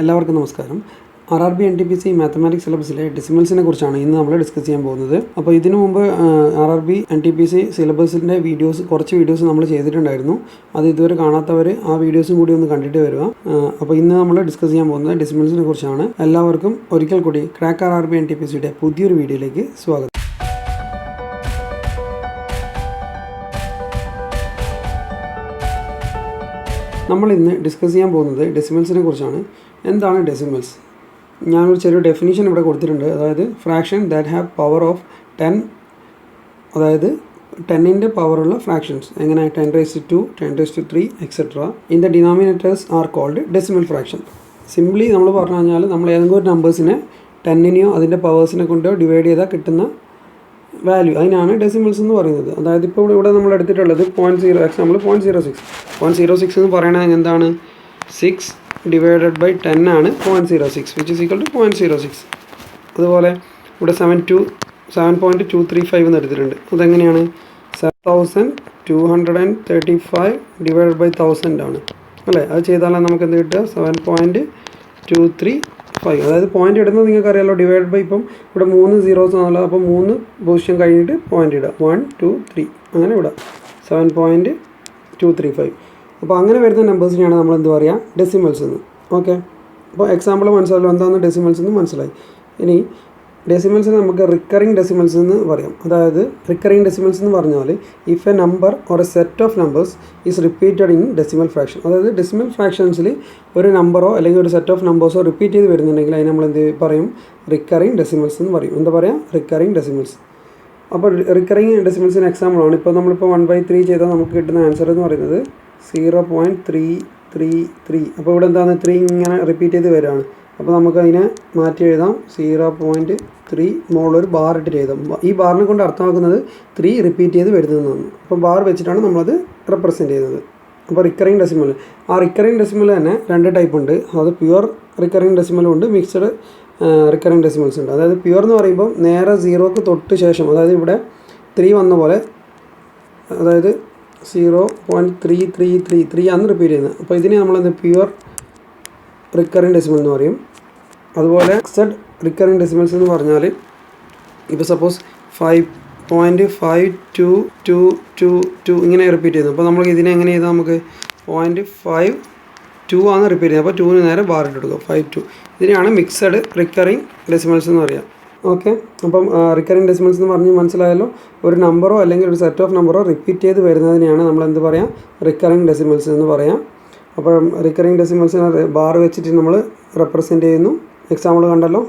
എല്ലാവർക്കും നമസ്കാരം. R R B N T P C mathematics സിലബസിലെ ഡെസിമൽസിനെ കുറിച്ചാണ് ഇന്ന് നമ്മൾ ഡിസ്കസ് ചെയ്യാൻ പോകുന്നത്. അപ്പോൾ ഇതിനു മുമ്പ് R R B N T P C സിലബസിന്റെ videos കുറച്ച് വീഡിയോസ് നമ്മൾ ചെയ്തിട്ടുണ്ടായിരുന്നു. അത് ഇതുവരെ കാണാത്തവർ ആ വീഡിയോസും കൂടി ഒന്ന് കണ്ടിട്ട് വരിക. അപ്പോൾ ഇന്ന് നമ്മൾ ഡിസ്കസ് ചെയ്യാൻ പോകുന്നത് ഡെസിമൽസിനെ കുറിച്ചാണ്. എല്ലാവർക്കും ഒരിക്കൽ കൂടി crack R R B N T P സിയുടെ പുതിയൊരു വീഡിയോയിലേക്ക് സ്വാഗതം. നമ്മൾ ഇന്ന് ഡിസ്കസ് ചെയ്യാൻ പോകുന്നത് ഡെസിമൽസിനെ കുറിച്ചാണ്. എന്താണ് ഡെസിമൽസ് ഞാനൊരു ചെറിയ ഡെഫിനിഷൻ ഇവിടെ കൊടുത്തിട്ടുണ്ട്. അതായത് fraction that have power of ten അതായത് ടെന്നിന്റെ പവറുള്ള ഫ്രാക്ഷൻസ് എങ്ങനെ? Ten raise to ten raise to three etcetera in the denominators are called decimal fraction simply നമ്മൾ പറഞ്ഞു കഴിഞ്ഞാൽ നമ്മൾ ഏതെങ്കിലും ഒരു നമ്പേഴ്സിനെ ടെന്നിനെയോ അതിന്റെ പവേഴ്സിനെ കൊണ്ടോ ഡിവൈഡ് ചെയ്താൽ കിട്ടുന്ന വാല്യൂ അതിനാണ് ഡെസിമൽസ് എന്ന് പറയുന്നത്. അതായത് ഇപ്പോൾ ഇവിടെ നമ്മൾ എടുത്തിട്ടുള്ളത് point zero example point zero six point zero six എന്ന് പറയണത് എന്താണ്? സിക്സ് ഡിവൈഡഡ് ബൈ ടെൻ ആണ് point zero six which is equal to point zero six അതുപോലെ ഇവിടെ seven two seven point two three five എന്ന് എടുത്തിട്ടുണ്ട്. അതെങ്ങനെയാണ്? Seven thousand two hundred and thirty five divided by thousand ആണ്. അല്ലേ? അത് ചെയ്താലാണ് നമുക്ക് എന്ത് കിട്ടുക? Seven point two three five അതായത് പോയിന്റ് ഇടുന്നത് നിങ്ങൾക്ക് അറിയാലോ ഡിവൈഡ് ബൈ ഇപ്പം ഇവിടെ മൂന്ന് സീറോസ് ആണല്ലോ. അപ്പോൾ മൂന്ന് പൊസിഷൻ കഴിഞ്ഞിട്ട് പോയിന്റ് ഇടുക. വൺ ടു ത്രീ അങ്ങനെ ഇടാം seven point two three five അപ്പോൾ അങ്ങനെ വരുന്ന നമ്പേഴ്സിനെയാണ് നമ്മൾ എന്ത് പറയുക ഡെസിമൽസ് എന്ന്. ഓക്കെ അപ്പോൾ എക്സാമ്പിൾ മനസ്സിലായല്ലോ. എന്താണ് ഡെസിമൽസ് എന്ന് മനസ്സിലായി. ഇനി ഡെസിമൽസിന് നമുക്ക് റിക്കറിങ് ഡെസിമൽസ് എന്ന് പറയാം. അതായത് റിക്കറിങ് ഡെസിമൽസ് എന്ന് പറഞ്ഞാൽ if a number or a set of numbers is repeated in decimal fraction അതായത് ഡെസിമൽ ഫ്രാക്ഷൻസിൽ ഒരു നമ്പറോ അല്ലെങ്കിൽ ഒരു സെറ്റ് ഓഫ് നമ്പേഴ്സോ റിപ്പീറ്റ് ചെയ്ത് വരുന്നുണ്ടെങ്കിൽ അതിന് നമ്മൾ എന്ത് പറയും? റിക്കറിങ് ഡെസിമൽസ് എന്ന് പറയും. എന്താ പറയുക റിക്കറിങ് ഡെസിമൽസ് അപ്പോൾ റിക്കറിങ് ഡെസിമൽസിന് എക്സാമ്പിളാണ് ഇപ്പോൾ നമ്മളിപ്പോൾ വൺ ബൈ ത്രീ ചെയ്താൽ നമുക്ക് കിട്ടുന്ന ആൻസർ എന്ന് പറയുന്നത് zero point three three three അപ്പോൾ ഇവിടെ എന്താണ്? ത്രീ ഇങ്ങനെ റിപ്പീറ്റ് ചെയ്ത് വരികയാണ്. അപ്പോൾ നമുക്കതിനെ മാറ്റി എഴുതാം. സീറോ പോയിന്റ് ത്രീ മുകളിലൊരു ബാർ ഇട്ടിട്ട് എഴുതാം. ഈ ബാറിനെ കൊണ്ട് അർത്ഥമാക്കുന്നത് ത്രീ റിപ്പീറ്റ് ചെയ്ത് വരുന്നതെന്നാണ്. അപ്പോൾ ബാർ വെച്ചിട്ടാണ് നമ്മളത് റെപ്രസെന്റ് ചെയ്യുന്നത്. അപ്പോൾ റിക്കറിങ് ഡെസിമൽ ആ റിക്കറിങ് ഡെസിമൽ തന്നെ രണ്ട് ടൈപ്പ് ഉണ്ട്. അത് പ്യുവർ റിക്കറിങ് ഡെസിമലും ഉണ്ട് മിക്സഡ് റിക്കറിങ് ഡെസിമൽസ് ഉണ്ട്. അതായത് പ്യുവർ എന്ന് പറയുമ്പോൾ നേരെ സീറോക്ക് തൊട്ട് ശേഷം അതായത് ഇവിടെ ത്രീ വന്ന പോലെ അതായത് zero point three three three three ആണ് റിപ്പീറ്റ് ചെയ്യുന്നത്. അപ്പോൾ ഇതിനെ നമ്മളെന്ത് പ്യുവർ റിക്കറിങ് ഡെസിമൽ എന്ന് പറയും. അതുപോലെ എക്സഡ് റിക്കറിങ് ഡെസിമൽസ് എന്ന് പറഞ്ഞാൽ ഇപ്പോൾ suppose five point five two two two two ഇങ്ങനെ റിപ്പീറ്റ് ചെയ്യുന്നു. അപ്പോൾ നമ്മൾ ഇതിനെ എങ്ങനെ ചെയ്താൽ നമുക്ക് പോയിന്റ് ഫൈവ് ടു ആണ് റിപ്പീറ്റ് ചെയ്യുന്നത്. അപ്പോൾ ടുവിന് നേരെ ബാർ ഇട്ട് കൊടുക്കുക. ഫൈവ് ടു ഇതിനെയാണ് മിക്സഡ് റിക്കറിങ് ഡെസിമൽസ് എന്ന് പറയുക ഓക്കെ. അപ്പം റിക്കറിങ് ഡെസിമൽസ് എന്ന് പറഞ്ഞ് മനസ്സിലായല്ലോ. ഒരു നമ്പറോ അല്ലെങ്കിൽ ഒരു സെറ്റ് ഓഫ് നമ്പറോ റിപ്പീറ്റ് ചെയ്ത് വരുന്നതിനെയാണ് നമ്മൾ എന്ത് പറയാം? റിക്കറിങ് ഡെസിമൽസ് എന്ന് പറയാം. അപ്പം റിക്കറിങ് ഡെസിമൽസിനെ ബാർ വെച്ചിട്ട് നമ്മൾ റെപ്രസെന്റ് ചെയ്യുന്നു. എക്സാമ്പിൾ കണ്ടല്ലോ.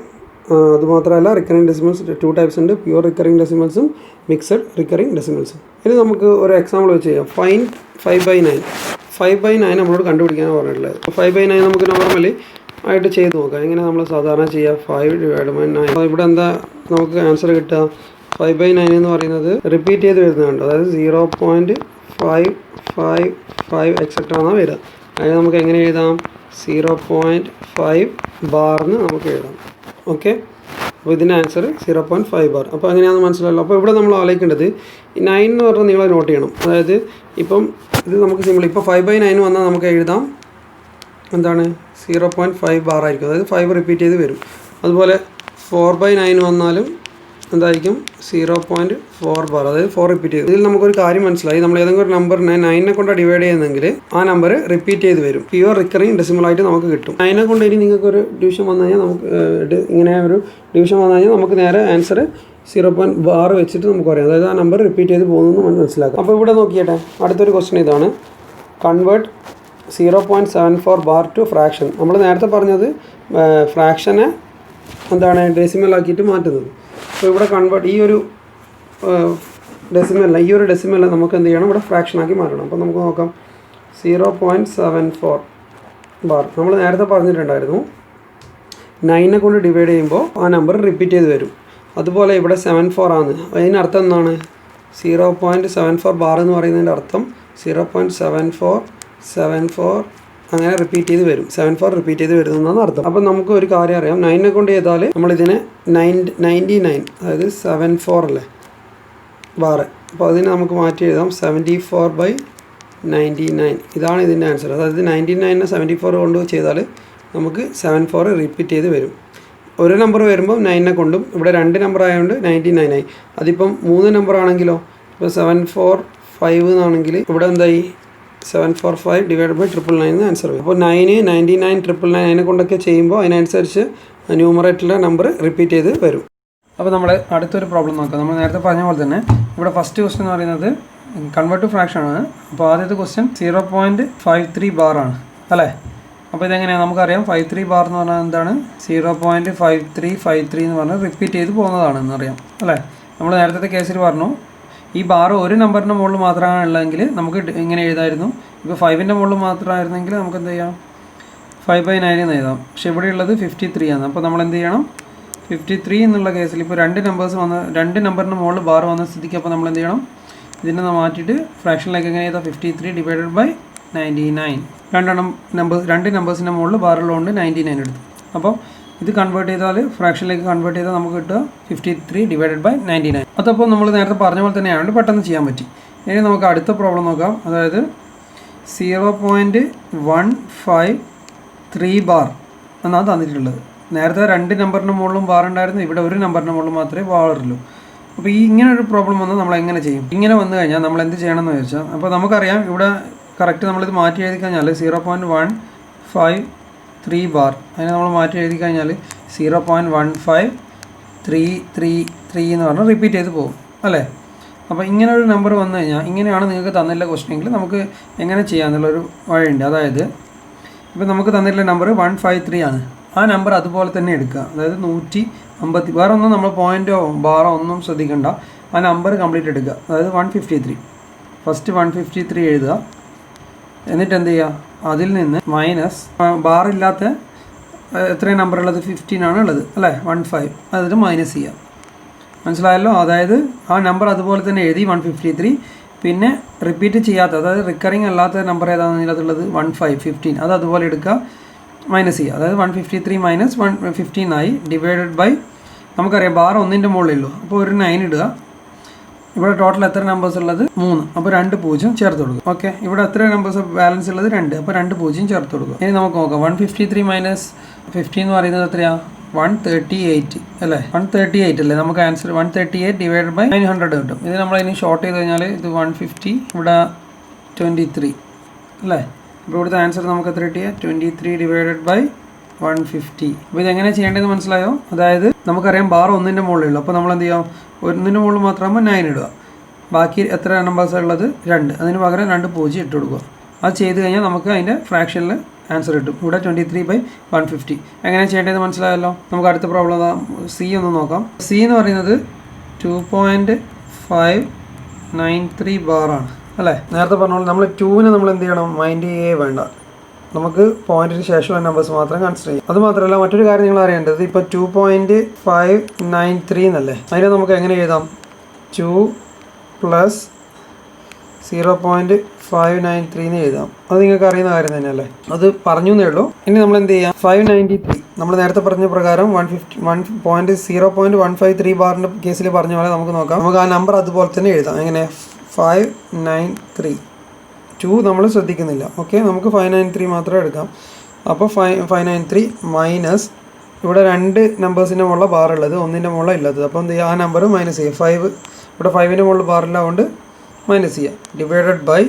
അതുമാത്രമല്ല റിക്കറിങ് ഡെസിമൽസ് ടു ടൈപ്സ് ഉണ്ട്. പ്യുവർ റിക്കറിങ് ഡെസിമൽസും മിക്സഡ് റിക്കറിങ് ഡെസിമൽസും ഇനി നമുക്ക് ഒരു എക്സാമ്പിൾ വെച്ച് ചെയ്യാം. Find five by nine five by nine നമ്മളോട് കണ്ടുപിടിക്കാനാണ് പറഞ്ഞിട്ടുള്ളത്. ഫൈവ് ബൈ നയൻ നമുക്ക് നോർമലി ആയിട്ട് ചെയ്ത് നോക്കാം. എങ്ങനെ നമ്മൾ സാധാരണ ചെയ്യുക ഫൈവ് ഡിവൈഡ് ബൈ നയൻ ഇവിടെ എന്താ നമുക്ക് ആൻസർ കിട്ടുക? ഫൈവ് ബൈ നയൻ എന്ന് പറയുന്നത് റിപ്പീറ്റ് ചെയ്ത് വരുന്നുണ്ട് അതായത് zero point five five five etcetera എന്നാണ് വരിക. അതിന് നമുക്ക് എങ്ങനെ എഴുതാം? സീറോ പോയിന്റ് ഫൈവ് ബാറിന് നമുക്ക് എഴുതാം. ഓക്കെ അപ്പോൾ ഇതിന്റെ answer zero point five bar അപ്പോൾ അങ്ങനെയാണെന്ന് മനസ്സിലായല്ലോ. അപ്പോൾ ഇവിടെ നമ്മൾ ആലോചിക്കേണ്ടത് ഈ നയൻ എന്ന് പറഞ്ഞാൽ നിങ്ങൾ നോട്ട് ചെയ്യണം. അതായത് ഇപ്പം ഇത് നമുക്ക് സിമ്പിൾ ഇപ്പോൾ ഫൈവ് ബൈ നയൻ വന്നാൽ നമുക്ക് എഴുതാം. എന്താണ്? സീറോ പോയിന്റ് ഫൈവ് ബാർ ആയിരിക്കും. അതായത് ഫൈവ് റിപ്പീറ്റ് ചെയ്ത് വരും. അതുപോലെ ഫോർ ബൈ നയൻ വന്നാലും എന്തായിരിക്കും? സീറോ പോയിന്റ് ഫോർ ബാർ അതായത് ഫോർ റിപ്പീറ്റ് ചെയ്ത്. ഇതിൽ നമുക്കൊരു കാര്യം മനസ്സിലായി. നമ്മൾ ഏതെങ്കിലും ഒരു നമ്പറിനെ നയനെ കൊണ്ട് ഡിവൈഡ് ചെയ്യുന്നെങ്കിൽ ആ നമ്പർ റിപ്പീറ്റ് ചെയ്ത് വരും. പ്യുവർ റിക്കറിങ് ഡെസിമൽ ആയിട്ട് നമുക്ക് കിട്ടും. നയനെ കൊണ്ട് ഇനി നിങ്ങൾക്ക് ഒരു ഡിവിഷൻ വന്നു കഴിഞ്ഞാൽ നമുക്ക് ഇങ്ങനെ ഒരു ഡിവിഷൻ വന്നു കഴിഞ്ഞാൽ നമുക്ക് നേരെ ആൻസർ സീറോ പോയിന്റ് ബാർ വെച്ചിട്ട് നമുക്ക് അറിയാം അതായത് ആ നമ്പർ റിപ്പീറ്റ് ചെയ്ത് പോകുന്നു മനസ്സിലാക്കാം. അപ്പോൾ ഇവിടെ നോക്കിയട്ടെ. അടുത്തൊരു ക്വസ്റ്റൻ ഇതാണ്. Convert zero point seven four bar to fraction നമ്മൾ നേരത്തെ പറഞ്ഞത് ഫ്രാക്ഷനെ എന്താണ് ഡെസിമൽ ആക്കിയിട്ട് മാറ്റുന്നത്. അപ്പോൾ ഇവിടെ കൺവേർട്ട് ഈ ഒരു ഡെസിമൽ ഈ ഒരു ഡെസിമല്ല നമുക്ക് എന്ത് ചെയ്യണം? ഇവിടെ ഫ്രാക്ഷൻ ആക്കി മാറ്റണം. അപ്പോൾ നമുക്ക് നോക്കാം. Zero point seven four bar നമ്മൾ നേരത്തെ പറഞ്ഞിട്ടുണ്ടായിരുന്നു നയനെ കൊണ്ട് ഡിവൈഡ് ചെയ്യുമ്പോൾ ആ നമ്പർ റിപ്പീറ്റ് ചെയ്ത് വരും. അതുപോലെ ഇവിടെ സെവൻ ഫോർ ആണ്. അതിനർത്ഥം എന്താണ്? Zero point seven four bar എന്ന് പറയുന്നതിന്റെ അർത്ഥം zero point seven four seven four അങ്ങനെ റിപ്പീറ്റ് ചെയ്ത് വരും. സെവൻ ഫോർ റിപ്പീറ്റ് ചെയ്ത് വരുന്നതാണ് അർത്ഥം. അപ്പം നമുക്ക് ഒരു കാര്യം അറിയാം. നയനെ കൊണ്ട് ചെയ്താൽ നമ്മളിതിനെ നയൻ നയന്റി നയൻ അതായത് സെവൻ ഫോർ അല്ലേ? ബാറ് അപ്പോൾ അതിനെ നമുക്ക് മാറ്റി എഴുതാം. Seventy four by ninety nine ഇതാണ് ഇതിന്റെ ആൻസർ അതായത് നയന്റി നയനെ സെവന്റി ഫോർ കൊണ്ട് ചെയ്താൽ നമുക്ക് സെവൻ ഫോർ റിപ്പീറ്റ് ചെയ്ത് വരും. ഒരു നമ്പർ വരുമ്പോൾ നയനെ കൊണ്ടും ഇവിടെ രണ്ട് നമ്പർ ആയതുകൊണ്ട് നയന്റി നയൻ ആയി. അതിപ്പം മൂന്ന് നമ്പർ ആണെങ്കിലോ? ഇപ്പോൾ സെവൻ ഫോർ ഫൈവ് എന്നാണെങ്കിൽ ഇവിടെ എന്തായി? Seven four five divide by triple nine answer വരും. അപ്പോൾ നയന് നയന്റി നയൻ ട്രിപ്പിൾ നയൻ അതിനെ കൊണ്ടൊക്കെ ചെയ്യുമ്പോൾ അതിനനുസരിച്ച് ന്യൂമറേറ്ററിലെ നമ്പർ റിപ്പീറ്റ് ചെയ്ത് വരും. അപ്പോൾ നമ്മൾ അടുത്തൊരു പ്രോബ്ലം നോക്കാം. നമ്മൾ നേരത്തെ പറഞ്ഞ പോലെ തന്നെ ഇവിടെ ഫസ്റ്റ് ക്വസ്റ്റ്യൻ എന്ന് പറയുന്നത് കൺവേർട്ട് ടു ഫ്രാക്ഷൻ ആണ്. അപ്പോൾ ആദ്യത്തെ question zero point five three bar ആണ്. അല്ലേ? അപ്പോൾ ഇതെങ്ങനെയാണ് നമുക്കറിയാം ഫൈവ് ത്രീ ബാർ എന്ന് പറഞ്ഞാൽ എന്താണ്? Zero point five three five three എന്ന് പറഞ്ഞാൽ റിപ്പീറ്റ് ചെയ്ത് പോകുന്നതാണ് അറിയാം. അല്ലേ? നമ്മൾ നേരത്തെ കേസിൽ പറഞ്ഞു ഈ ബാർ ഒരു നമ്പറിന്റെ മുകളിൽ മാത്രമാണ് ഉള്ളതെങ്കിൽ നമുക്ക് ഇങ്ങനെ എഴുതായിരുന്നു. ഇപ്പോൾ ഫൈവിന്റെ മുകളിൽ മാത്രമായിരുന്നെങ്കിൽ നമുക്ക് എന്ത് ചെയ്യാം? ഫൈവ് ബൈ നയൻ എന്ന് എഴുതാം. പക്ഷെ ഇവിടെ ഉള്ളത് ഫിഫ്റ്റി ത്രീ ആണ്. അപ്പോൾ നമ്മൾ എന്ത് ചെയ്യണം? ഫിഫ്റ്റി ത്രീ എന്നുള്ള കേസിൽ ഇപ്പോൾ രണ്ട് നമ്പേഴ്സ് വന്ന രണ്ട് നമ്പറിന്റെ മുകളിൽ ബാർ വന്ന സ്ഥിതിക്ക് അപ്പോൾ നമ്മൾ എന്ത് ചെയ്യണം? ഇതിനെ മാറ്റിയിട്ട് ഫ്രാക്ഷനിലേക്ക് എങ്ങനെ ചെയ്താൽ fifty three divided by ninety nine രണ്ടെണ്ണം നമ്പേഴ്സ് രണ്ട് നമ്പേഴ്സിന്റെ മുകളിൽ ബാറുള്ളതുകൊണ്ട് നയന്റി നയൻ എടുത്തു. അപ്പോൾ ഇത് കൺവേർട്ട് ചെയ്താൽ ഫ്രാക്ഷനിലേക്ക് കൺവേർട്ട് ചെയ്താൽ നമുക്ക് കിട്ടുക fifty three divided by ninety nine അതപ്പോൾ നമ്മൾ നേരത്തെ പറഞ്ഞ പോലെ തന്നെ തന്നെയാണ് പെട്ടെന്ന് ചെയ്യാൻ പറ്റി. ഇനി നമുക്ക് അടുത്ത പ്രോബ്ലം നോക്കാം. അതായത് zero point one five three bar എന്നാണ് തന്നിട്ടുള്ളത്. നേരത്തെ രണ്ട് നമ്പറിന്റെ മുകളിലും ബാർ ഉണ്ടായിരുന്നു ഇവിടെ ഒരു നമ്പറിന് മുകളിൽ മാത്രമേ ബാറുള്ളൂ അപ്പോൾ ഈ ഇങ്ങനെ ഒരു പ്രോബ്ലം വന്നാൽ നമ്മൾ എങ്ങനെ ചെയ്യും? ഇങ്ങനെ വന്നു കഴിഞ്ഞാൽ നമ്മൾ എന്ത് ചെയ്യണമെന്ന് ചോദിച്ചാൽ അപ്പോൾ നമുക്കറിയാം ഇവിടെ കറക്റ്റ് നമ്മളിത് മാറ്റി എഴുതി കഴിഞ്ഞാൽ zero point one five three bar അതിനെ നമ്മൾ മാറ്റി എഴുതി കഴിഞ്ഞാൽ zero point one five three three three എന്ന് പറഞ്ഞാൽ റിപ്പീറ്റ് ചെയ്ത് പോകും. അല്ലേ? അപ്പോൾ ഇങ്ങനെ ഒരു നമ്പർ വന്നു കഴിഞ്ഞാൽ ഇങ്ങനെയാണ് നിങ്ങൾക്ക് തന്നില്ല ക്വസ്റ്റൻ എങ്കിൽ നമുക്ക് എങ്ങനെ ചെയ്യാമെന്നുള്ളൊരു വഴിയുണ്ട്. അതായത് ഇപ്പോൾ നമുക്ക് തന്നിട്ടുള്ള നമ്പർ വൺ ഫൈവ് ത്രീ ആണ്. ആ നമ്പർ അതുപോലെ തന്നെ എടുക്കുക. അതായത് നൂറ്റി അമ്പത്തി വേറെ ഒന്നും നമ്മൾ പോയിന്റോ ബാറോ ഒന്നും ശ്രദ്ധിക്കണ്ട. ആ നമ്പർ കംപ്ലീറ്റ് എടുക്കുക. അതായത് one fifty three first one fifty three എഴുതുക. എന്നിട്ട് എന്ത് ചെയ്യുക? അതിൽ നിന്ന് മൈനസ് ബാറില്ലാത്ത എത്രയും നമ്പർ ഉള്ളത് ഫിഫ്റ്റീൻ ആണ് ഉള്ളത് അല്ലേ? വൺ ഫൈവ് അതിൽ മൈനസ് ചെയ്യാം. മനസ്സിലായല്ലോ? അതായത് ആ നമ്പർ അതുപോലെ തന്നെ എഴുതി വൺ ഫിഫ്റ്റി ത്രീ പിന്നെ റിപ്പീറ്റ് ചെയ്യാത്ത അതായത് റിക്കറിങ് അല്ലാത്ത നമ്പർ ഏതാണെന്ന് ഇതിനകത്തുള്ളത് വൺ ഫൈവ് ഫിഫ്റ്റീൻ അത് അതുപോലെ എടുക്കുക മൈനസ് ചെയ്യുക. അതായത് one fifty three minus one fifteen ആയി ഡിവൈഡഡ് ബൈ നമുക്കറിയാം ബാർ ഒന്നിന്റെ മുകളിലുള്ളൂ അപ്പോൾ ഒരു നയൻ ഇടുക. ഇവിടെ ടോട്ടൽ എത്ര നമ്പേഴ്സ് ഉള്ളത്? മൂന്ന്. അപ്പോൾ രണ്ട് പൂജ്യം ചേർത്ത് കൊടുക്കും ഓക്കെ ഇവിടെ എത്ര നമ്പേഴ്സ് ബാലൻസ് ഉള്ളത്? രണ്ട്. അപ്പോൾ രണ്ട് പൂജ്യം ചേർത്ത് കൊടുക്കും ഇനി നമുക്ക് നോക്കാം. One fifty three minus fifty എന്ന് പറയുന്നത് എത്രയാ? വൺ തേർട്ടി എയ്റ്റ് അല്ലേ? വൺ തേർട്ടി എയ്റ്റ് അല്ലേ? നമുക്ക് answer one thirty eight divide by nine hundred കിട്ടും. ഇത് നമ്മൾ ഇനി ഷോർട്ട് ചെയ്ത് കഴിഞ്ഞാൽ ഇത് വൺ ഫിഫ്റ്റി ഇവിടെ ട്വന്റി ത്രീ അല്ലേ? അപ്പോൾ ഇവിടുത്തെ ആൻസർ നമുക്ക് എത്ര കിട്ടിയ? Twenty three divided by one fifty അപ്പോൾ ഇതെങ്ങനെ ചെയ്യേണ്ടതെന്ന് മനസ്സിലായോ? അതായത് നമുക്കറിയാം ബാർ ഒന്നിന്റെ മുകളിലുള്ളൂ. അപ്പോൾ നമ്മൾ എന്ത് ചെയ്യാം ഒന്നിന്റെ മുകളിൽ മാത്രമാകുമ്പോൾ നയൻ ഇടുക. ബാക്കി എത്ര നമ്പേഴ്സ് ഉള്ളത് രണ്ട്. അതിന് പകരം രണ്ട് പൂജ്യം ഇട്ട് കൊടുക്കുക. അത് ചെയ്ത് കഴിഞ്ഞാൽ നമുക്ക് അതിന്റെ ഫ്രാക്ഷനിൽ ആൻസർ കിട്ടും. ഇവിടെ twenty three by one fifty എങ്ങനെ ചെയ്യേണ്ടതെന്ന് മനസ്സിലായല്ലോ? നമുക്ക് അടുത്ത പ്രോബ്ലം സി ഒന്ന് നോക്കാം. സി എന്ന് പറയുന്നത് two point five nine three ബാറാണ് അല്ലേ? നേരത്തെ പറഞ്ഞ പോലെ നമ്മൾ ടൂവിന് നമ്മൾ എന്ത് ചെയ്യണം? മൈൻഡ് ചെയ്യേ വേണ്ട. നമുക്ക് പോയിന്റിന് ശേഷമുള്ള നമ്പേഴ്സ് മാത്രം കൺസിഡർ ചെയ്യും. അത് മാത്രമല്ല മറ്റൊരു കാര്യം നിങ്ങൾ അറിയേണ്ടത് ഇപ്പൊ two point five nine three എന്നല്ലേ? അതിനെ നമുക്ക് എങ്ങനെ എഴുതാം? Two plus zero point five nine three എന്ന് എഴുതാം. അത് നിങ്ങൾക്ക് അറിയുന്ന കാര്യം തന്നെയല്ലേ? അത് പറഞ്ഞു എന്നേ ഉള്ളൂ. ഇനി നമ്മൾ എന്ത് ചെയ്യാം? ഫൈവ് നയന്റി ത്രീ നമ്മൾ നേരത്തെ പറഞ്ഞ പ്രകാരം one fifty one point zero point one five three ബാറിന്റെ കേസിൽ പറഞ്ഞ പോലെ നമുക്ക് നോക്കാം. നമുക്ക് ആ നമ്പർ അതുപോലെ തന്നെ എഴുതാം. എങ്ങനെ? ഫൈവ് നയൻ ത്രീ ടു നമ്മൾ ശ്രദ്ധിക്കുന്നില്ല. ഓക്കെ നമുക്ക് ഫൈവ് നയൻ ത്രീ മാത്രമേ എടുക്കാം. അപ്പോൾ five five nine three minus ഇവിടെ രണ്ട് നമ്പേഴ്സിന്റെ മുകളിൽ ബാർ ഉള്ളത്. ഒന്നിന്റെ മുകളിൽ ഇല്ലാത്തത്. അപ്പോൾ എന്ത് ചെയ്യുക ആ നമ്പർ മൈനസ് ചെയ്യുക ഫൈവ് ഇവിടെ ഫൈവിന്റെ മുകളിൽ ബാറില്ലാതുകൊണ്ട് മൈനസ് ചെയ്യുക ഡിവൈഡഡ് ബൈ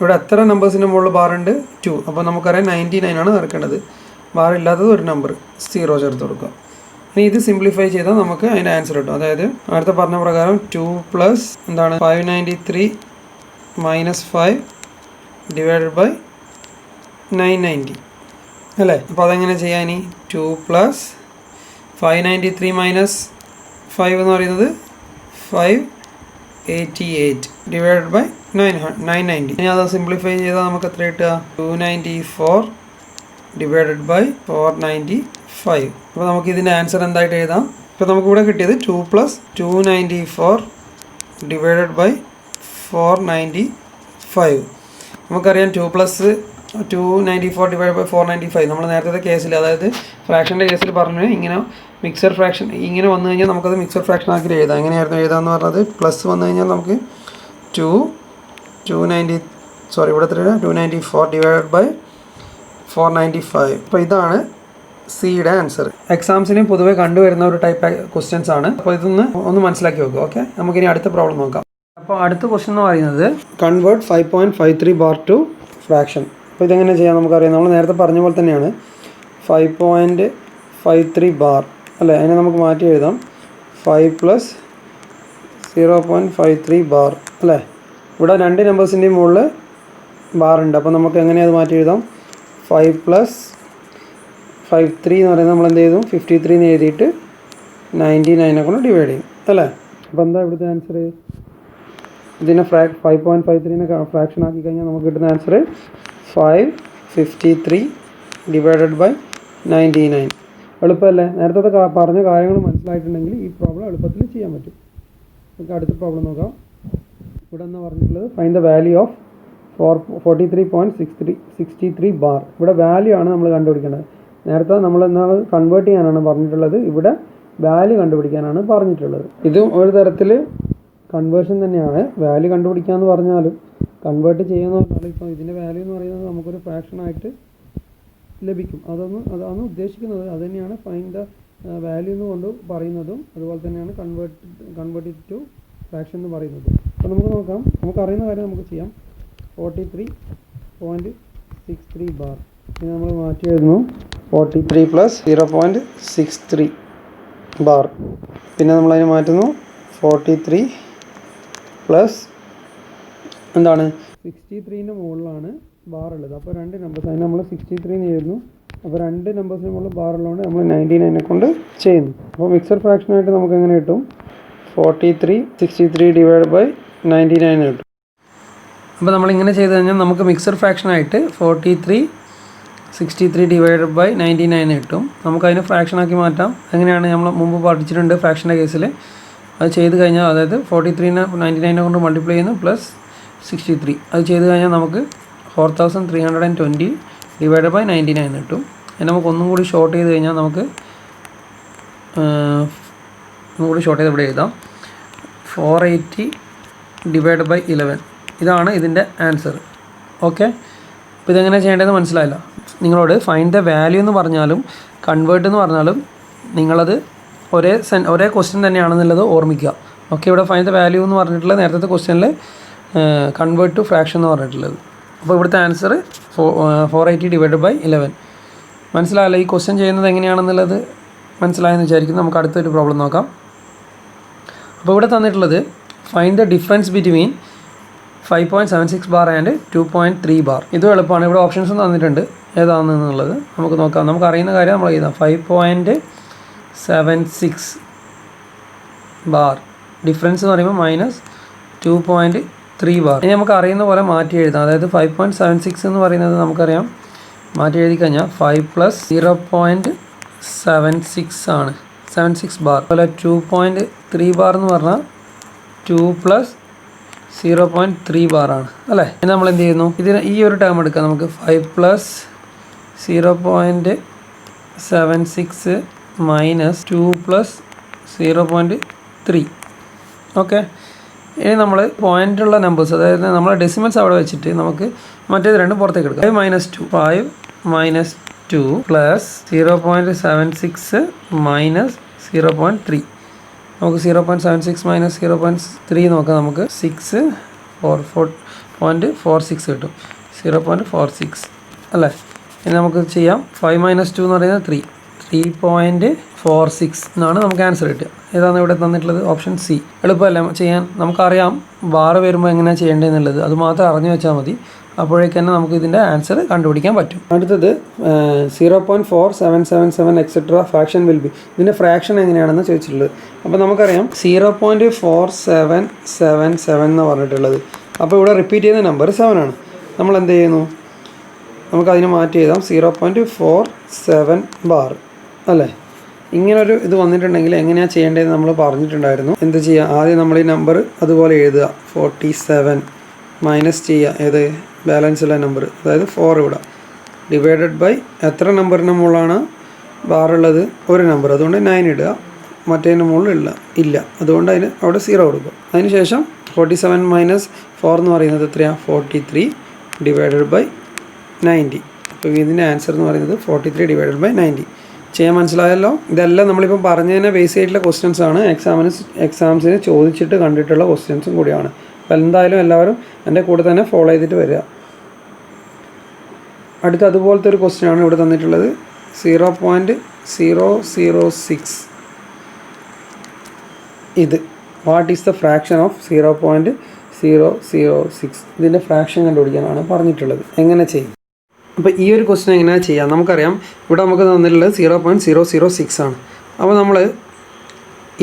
ഇവിടെ എത്ര നമ്പേഴ്സിന്റെ മുകളിൽ ബാറുണ്ട് ടു അപ്പോൾ നമുക്കറിയാം നയന്റി നയൻ ആണ് നിറക്കേണ്ടത് ബാർ ഇല്ലാത്തത് ഒരു നമ്പർ സീറോ ചേർത്ത് കൊടുക്കുക ഇനി ഇത് സിംപ്ലിഫൈ ചെയ്താൽ നമുക്ക് അതിന്റെ ആൻസർ കിട്ടും. അതായത് അടുത്ത പറഞ്ഞ പ്രകാരം ടു പ്ലസ് എന്താണ്? Five ninety three minus five divided by nine ninety അല്ലേ? അപ്പോൾ അതെങ്ങനെ ചെയ്യാൻ ഈ two plus five ninety three minus five എന്ന് പറയുന്നത് five eighty eight divided by nine nine ninety ഇനി അത് സിംപ്ലിഫൈ ചെയ്താൽ നമുക്ക് എത്ര കിട്ടുക? Two ninety four divided by four ninety five അപ്പോൾ നമുക്ക് ഇതിന്റെ ആൻസർ എന്തായിട്ട് എഴുതാം? ഇപ്പോൾ നമുക്കിവിടെ കിട്ടിയത് two plus two ninety four divided by four ninety five. നമുക്കറിയാം two plus two ninety four divide by four ninety five നമ്മൾ നേരത്തെ കേസിൽ അതായത് ഫ്രാക്ഷന്റെ കേസിൽ പറഞ്ഞു ഇങ്ങനെ മിക്സർ ഫ്രാക്ഷൻ ഇങ്ങനെ വന്നു കഴിഞ്ഞാൽ നമുക്കത് മിക്സർ ഫ്രാക്ഷൻ ആക്കി എഴുതാം. എങ്ങനെയായിരുന്നു എഴുതാമെന്ന് പറഞ്ഞത്? പ്ലസ് വന്നു കഴിഞ്ഞാൽ നമുക്ക് ടു ടു നയന്റി സോറി ഇവിടെ എത്രയാണ്? Two ninety four divide by four ninety five അപ്പോൾ ഇതാണ് സിയുടെ ആൻസർ എക്സാംസിന് പൊതുവേ കണ്ടുവരുന്ന ഒരു ടൈപ്പ് ക്വസ്റ്റ്യൻസ് ആണ്. അപ്പോൾ ഇതൊന്ന് ഒന്ന് മനസ്സിലാക്കി വെക്കുക ഓക്കെ നമുക്കിനി അടുത്ത പ്രോബ്ലം നോക്കാം. അപ്പോൾ അടുത്ത ക്വസ്റ്റ്യൻ എന്ന് പറയുന്നത് convert five point five three bar to fraction അപ്പോൾ ഇതെങ്ങനെ ചെയ്യാം നമുക്കറിയാം. നമ്മൾ നേരത്തെ പറഞ്ഞ പോലെ തന്നെയാണ്. Five point five three bar അല്ലേ? അതിനെ നമുക്ക് മാറ്റി എഴുതാം. Five plus zero point five three bar അല്ലേ? ഇവിടെ രണ്ട് നമ്പേഴ്സിന്റെയും മുകളിൽ ബാർ ഉണ്ട്. അപ്പോൾ നമുക്ക് എങ്ങനെ അത് മാറ്റി എഴുതാം? ഫൈവ് പ്ലസ് ഫൈവ് ത്രീ എന്ന് പറയുന്നത് നമ്മൾ എന്ത് ചെയ്തു? ഫിഫ്റ്റി ത്രീ എന്ന് എഴുതിയിട്ട് നയന്റി നയനെ കൊണ്ട് ഡിവൈഡ് ചെയ്യും. അല്ലേ? അപ്പോൾ എന്താ ഇവിടുത്തെ ആൻസർ ഇതിനെ ഫ്രാ ഫൈവ് പോയിന്റ് ഫൈവ് ത്രീനെ ഫ്രാക്ഷൻ ആക്കി കഴിഞ്ഞാൽ നമുക്ക് കിട്ടുന്ന answer five fifty three divided by ninety nine എളുപ്പമല്ലേ? നേരത്തെ പറഞ്ഞ കാര്യങ്ങൾ മനസ്സിലായിട്ടുണ്ടെങ്കിൽ ഈ പ്രോബ്ലം എളുപ്പത്തിൽ ചെയ്യാൻ പറ്റും. നമുക്ക് അടുത്ത പ്രോബ്ലം നോക്കാം. ഇവിടെ എന്ന് പറഞ്ഞിട്ടുള്ളത് find the value of four forty three point six three sixty three bar ഇവിടെ വാല്യൂ ആണ് നമ്മൾ കണ്ടുപിടിക്കേണ്ടത്. നേരത്തെ നമ്മൾ എന്താണ് കൺവേർട്ട് ചെയ്യാനാണ് പറഞ്ഞിട്ടുള്ളത്. ഇവിടെ വാല്യൂ കണ്ടുപിടിക്കാനാണ് പറഞ്ഞിട്ടുള്ളത്. ഇതും ഒരു തരത്തിൽ കൺവേർഷൻ തന്നെയാണ്. വാല്യൂ കണ്ടുപിടിക്കുക എന്ന് പറഞ്ഞാലും കൺവേർട്ട് ചെയ്യുന്ന പറഞ്ഞാൽ ഇപ്പോൾ ഇതിന്റെ വാല്യൂ എന്ന് പറയുന്നത് നമുക്കൊരു ആയിട്ട് ലഭിക്കും. അതൊന്ന് അതാണ് ഉദ്ദേശിക്കുന്നത്. അത് തന്നെയാണ് ഫൈൻഡ് ദ വാല്യൂ എന്ന് കൊണ്ട് പറയുന്നതും അതുപോലെ തന്നെയാണ് കൺവേർട്ട് കൺവേർട്ട് ടു ഫ്രാക്ഷൻ എന്ന് പറയുന്നതും. അപ്പോൾ നമുക്ക് നോക്കാം. നമുക്ക് അറിയുന്ന കാര്യം നമുക്ക് ചെയ്യാം. Forty three point six three bar ഇനി നമ്മൾ മാറ്റി എഴുതുന്നു. Forty three plus zero point six three bar പിന്നെ നമ്മളതിനെ മാറ്റുന്നു. ഫോർട്ടി ത്രീ പ്ലസ് എന്താണ്? സിക്സ്റ്റി ത്രീന്റെ മുകളിലാണ് ബാർ ഉള്ളത്. അപ്പോൾ രണ്ട് നമ്പേഴ്സ് അതിന് നമ്മൾ സിക്സ്റ്റി ത്രീന്ന് ചെയ്യുന്നു. അപ്പോൾ രണ്ട് നമ്പേഴ്സിന് മുകളിൽ ബാർ ഉള്ളതുകൊണ്ട് നമ്മൾ നയന്റി നയനെ കൊണ്ട് ചെയ്യുന്നു. അപ്പോൾ മിക്സർ ഫ്രാക്ഷനായിട്ട് നമുക്ക് എങ്ങനെ കിട്ടും? Forty three sixty three divide by ninety nine കിട്ടും അപ്പോൾ നമ്മളിങ്ങനെ ചെയ്ത് കഴിഞ്ഞാൽ നമുക്ക് mixed ഫ്രാക്ഷനായിട്ട് forty three sixty three divided by ninety nine കിട്ടും നമുക്കതിനെ ഫ്രാക്ഷനാക്കി മാറ്റാം. എങ്ങനെയാണ്? നമ്മൾ മുമ്പ് പഠിച്ചിട്ടുണ്ട് ഫ്രാക്ഷന്റെ കേസിൽ അത് ചെയ്ത് കഴിഞ്ഞാൽ അതായത് ഫോർട്ടി ത്രീനെ നയന്റി നയനെ കൊണ്ട് മൾട്ടിപ്ലൈ ചെയ്യുന്നു പ്ലസ് സിക്സ്റ്റി ത്രീ അത് ചെയ്ത് കഴിഞ്ഞാൽ നമുക്ക് four thousand three hundred and twenty divide by ninety nine കിട്ടും. അതിന് നമുക്ക് ഒന്നും കൂടി ഷോർട്ട് ചെയ്ത് കഴിഞ്ഞാൽ നമുക്ക് ഒന്നും കൂടി ഷോർട്ട് ചെയ്ത് ഇവിടെ എഴുതാം. Four eighty divide by eleven ഇതാണ് ഇതിന്റെ ആൻസർ ഓക്കെ അപ്പോൾ ഇതെങ്ങനെ ചെയ്യേണ്ടതെന്ന് മനസ്സിലായില്ല. നിങ്ങളോട് ഫൈൻഡ് ദ വാല്യൂ എന്ന് പറഞ്ഞാലും കൺവേർട്ട് എന്ന് പറഞ്ഞാലും നിങ്ങളത് ഒരേ സെൻ ഒരേ ക്വസ്റ്റ്യൻ തന്നെയാണെന്നുള്ളത് ഓർമ്മിക്കുക. ഓക്കെ ഇവിടെ ഫൈൻ വാല്യൂ എന്ന് പറഞ്ഞിട്ടുള്ളത് നേരത്തെ ക്വസ്റ്റ്യനിൽ കൺവേർട്ട് ടു ഫ്രാക്ഷൻ എന്ന് പറഞ്ഞിട്ടുള്ളത്. അപ്പോൾ ഇവിടുത്തെ answer four eighty divide by eleven മനസ്സിലായല്ലോ? ഈ ക്വസ്റ്റ്യൻ ചെയ്യുന്നത് എങ്ങനെയാണെന്നുള്ളത് മനസ്സിലായെന്ന് വിചാരിക്കുന്നു. നമുക്ക് അടുത്തൊരു പ്രോബ്ലം നോക്കാം. അപ്പോൾ ഇവിടെ തന്നിട്ടുള്ളത് find the difference between five point seven six bar and two point three bar ഇതും എളുപ്പമാണ്. ഇവിടെ ഓപ്ഷൻസും തന്നിട്ടുണ്ട്. ഏതാണെന്നുള്ളത് നമുക്ക് നോക്കാം. നമുക്ക് അറിയുന്ന കാര്യം നമ്മൾ എഴുതാം. Five point seven six bar difference എന്ന് പറയുമ്പോൾ minus two point three bar ഇനി നമുക്ക് അറിയുന്ന പോലെ മാറ്റി എഴുതാം. അതായത് ഫൈവ് പോയിന്റ് സെവൻ സിക്സ് എന്ന് പറയുന്നത് നമുക്കറിയാം. മാറ്റി എഴുതി കഴിഞ്ഞാൽ five plus zero point seven six ആണ്. സെവൻ സിക്സ് ബാർ അതുപോലെ ടു പോയിന്റ് ത്രീ ബാർ എന്ന് പറഞ്ഞാൽ two plus zero point three bar ആണ്. അല്ലേ? ഇനി നമ്മൾ എന്ത് ചെയ്യുന്നു? ഇതിന് ഈ ഒരു ടേം എടുക്കാം. നമുക്ക് five plus zero point seven six minus two plus zero point three. Okay. ഇനി നമ്മൾ പോയിന്റുള്ള നമ്പേഴ്സ് അതായത് നമ്മൾ ഡെസിമൽസ് അവിടെ വെച്ചിട്ട് നമുക്ക് മറ്റേത് രണ്ടും പുറത്തേക്ക് എടുക്കാം. Five minus two five minus two plus zero point seven six minus zero point three നമുക്ക് zero point seven six minus zero point three നോക്കാം നമുക്ക്. Six four four point four six കിട്ടും. സീറോ പോയിന്റ് ഫോർ സിക്സ് അല്ലേ? ഇനി നമുക്ക് ചെയ്യാം. Five minus two എന്ന് പറയുന്നത് three three point four six എന്നാണ് നമുക്ക് ആൻസർ കിട്ടുക. ഏതാണ് ഇവിടെ തന്നിട്ടുള്ളത്? ഓപ്ഷൻ സി എളുപ്പമല്ല? ചെയ്യാൻ നമുക്കറിയാം ബാറ് വരുമ്പോൾ എങ്ങനെയാണ് ചെയ്യേണ്ടതെന്നുള്ളത്. അത് മാത്രം അറിഞ്ഞു വെച്ചാൽ മതി. അപ്പോഴേക്ക് തന്നെ നമുക്ക് ഇതിന്റെ ആൻസർ കണ്ടുപിടിക്കാൻ പറ്റും. അടുത്തത് zero point four seven seven seven etcetera fraction will be ഇതിന്റെ ഫ്രാക്ഷൻ എങ്ങനെയാണെന്ന് ചോദിച്ചിട്ടുള്ളത്. അപ്പോൾ നമുക്കറിയാം zero point four seven seven seven എന്ന് പറഞ്ഞിട്ടുള്ളത്. അപ്പോൾ ഇവിടെ റിപ്പീറ്റ് ചെയ്യുന്ന നമ്പർ സെവൻ ആണ്. നമ്മൾ എന്ത് ചെയ്യുന്നു? നമുക്കതിനെ മാറ്റി എഴുതാം. Zero point four seven bar അല്ലേ? ഇങ്ങനൊരു ഇത് വന്നിട്ടുണ്ടെങ്കിൽ എങ്ങനെയാണ് ചെയ്യേണ്ടതെന്ന് നമ്മൾ പറഞ്ഞിട്ടുണ്ടായിരുന്നു. എന്ത് ചെയ്യുക ആദ്യം നമ്മൾ ഈ നമ്പർ അതുപോലെ എഴുതുക. ഫോർട്ടി സെവൻ മൈനസ് ചെയ്യുക. ഏത്? ബാലൻസ് ഉള്ള നമ്പർ അതായത് ഫോർ ഇവിടെ. ഡിവൈഡഡ് ബൈ എത്ര നമ്പറിന് മുകളിലാണ് ബാറുള്ളത് ഒരു നമ്പർ അതുകൊണ്ട് നയൻ ഇടുക. മറ്റേതിന് മുകളിൽ ഇല്ല. ഇല്ല. അതുകൊണ്ട് അതിന് അവിടെ സീറോ കൊടുക്കുക. അതിനുശേഷം ഫോർട്ടി സെവൻ മൈനസ് ഫോർ എന്ന് പറയുന്നത് എത്രയാണ് forty three divided by ninety അപ്പോൾ ഇതിന്റെ ആൻസർ എന്ന് പറയുന്നത് forty three divided by ninety ചെയ്യാൻ മനസ്സിലായല്ലോ? ഇതെല്ലാം നമ്മളിപ്പോൾ പറഞ്ഞതിനെ ബേസ് ചെയ്തിട്ടുള്ള ക്വസ്റ്റ്യൻസ് ആണ്. എക്സാമിന് എക്സാംസിന് ചോദിച്ചിട്ട് കണ്ടിട്ടുള്ള ക്വസ്റ്റ്യൻസും കൂടിയാണ്. അപ്പോൾ എന്തായാലും എല്ലാവരും എന്റെ കൂടെ തന്നെ ഫോളോ ചെയ്തിട്ട് വരിക. അടുത്ത അതുപോലത്തെ ഒരു ക്വസ്റ്റ്യൻ ആണ് ഇവിടെ തന്നിട്ടുള്ളത്. Zero point zero zero six ഇത്. What is the fraction of zero point zero zero six ഇതിന്റെ ഫ്രാക്ഷൻ കണ്ടുപിടിക്കാനാണ് പറഞ്ഞിട്ടുള്ളത്. എങ്ങനെ ചെയ്യും? അപ്പോൾ ഈ ഒരു ക്വസ്റ്റ്യൻ എങ്ങനെയാണ് ചെയ്യാം? നമുക്കറിയാം. ഇവിടെ നമുക്ക് തന്നിട്ടുള്ളത് zero point zero zero six ആണ്. അപ്പോൾ നമ്മൾ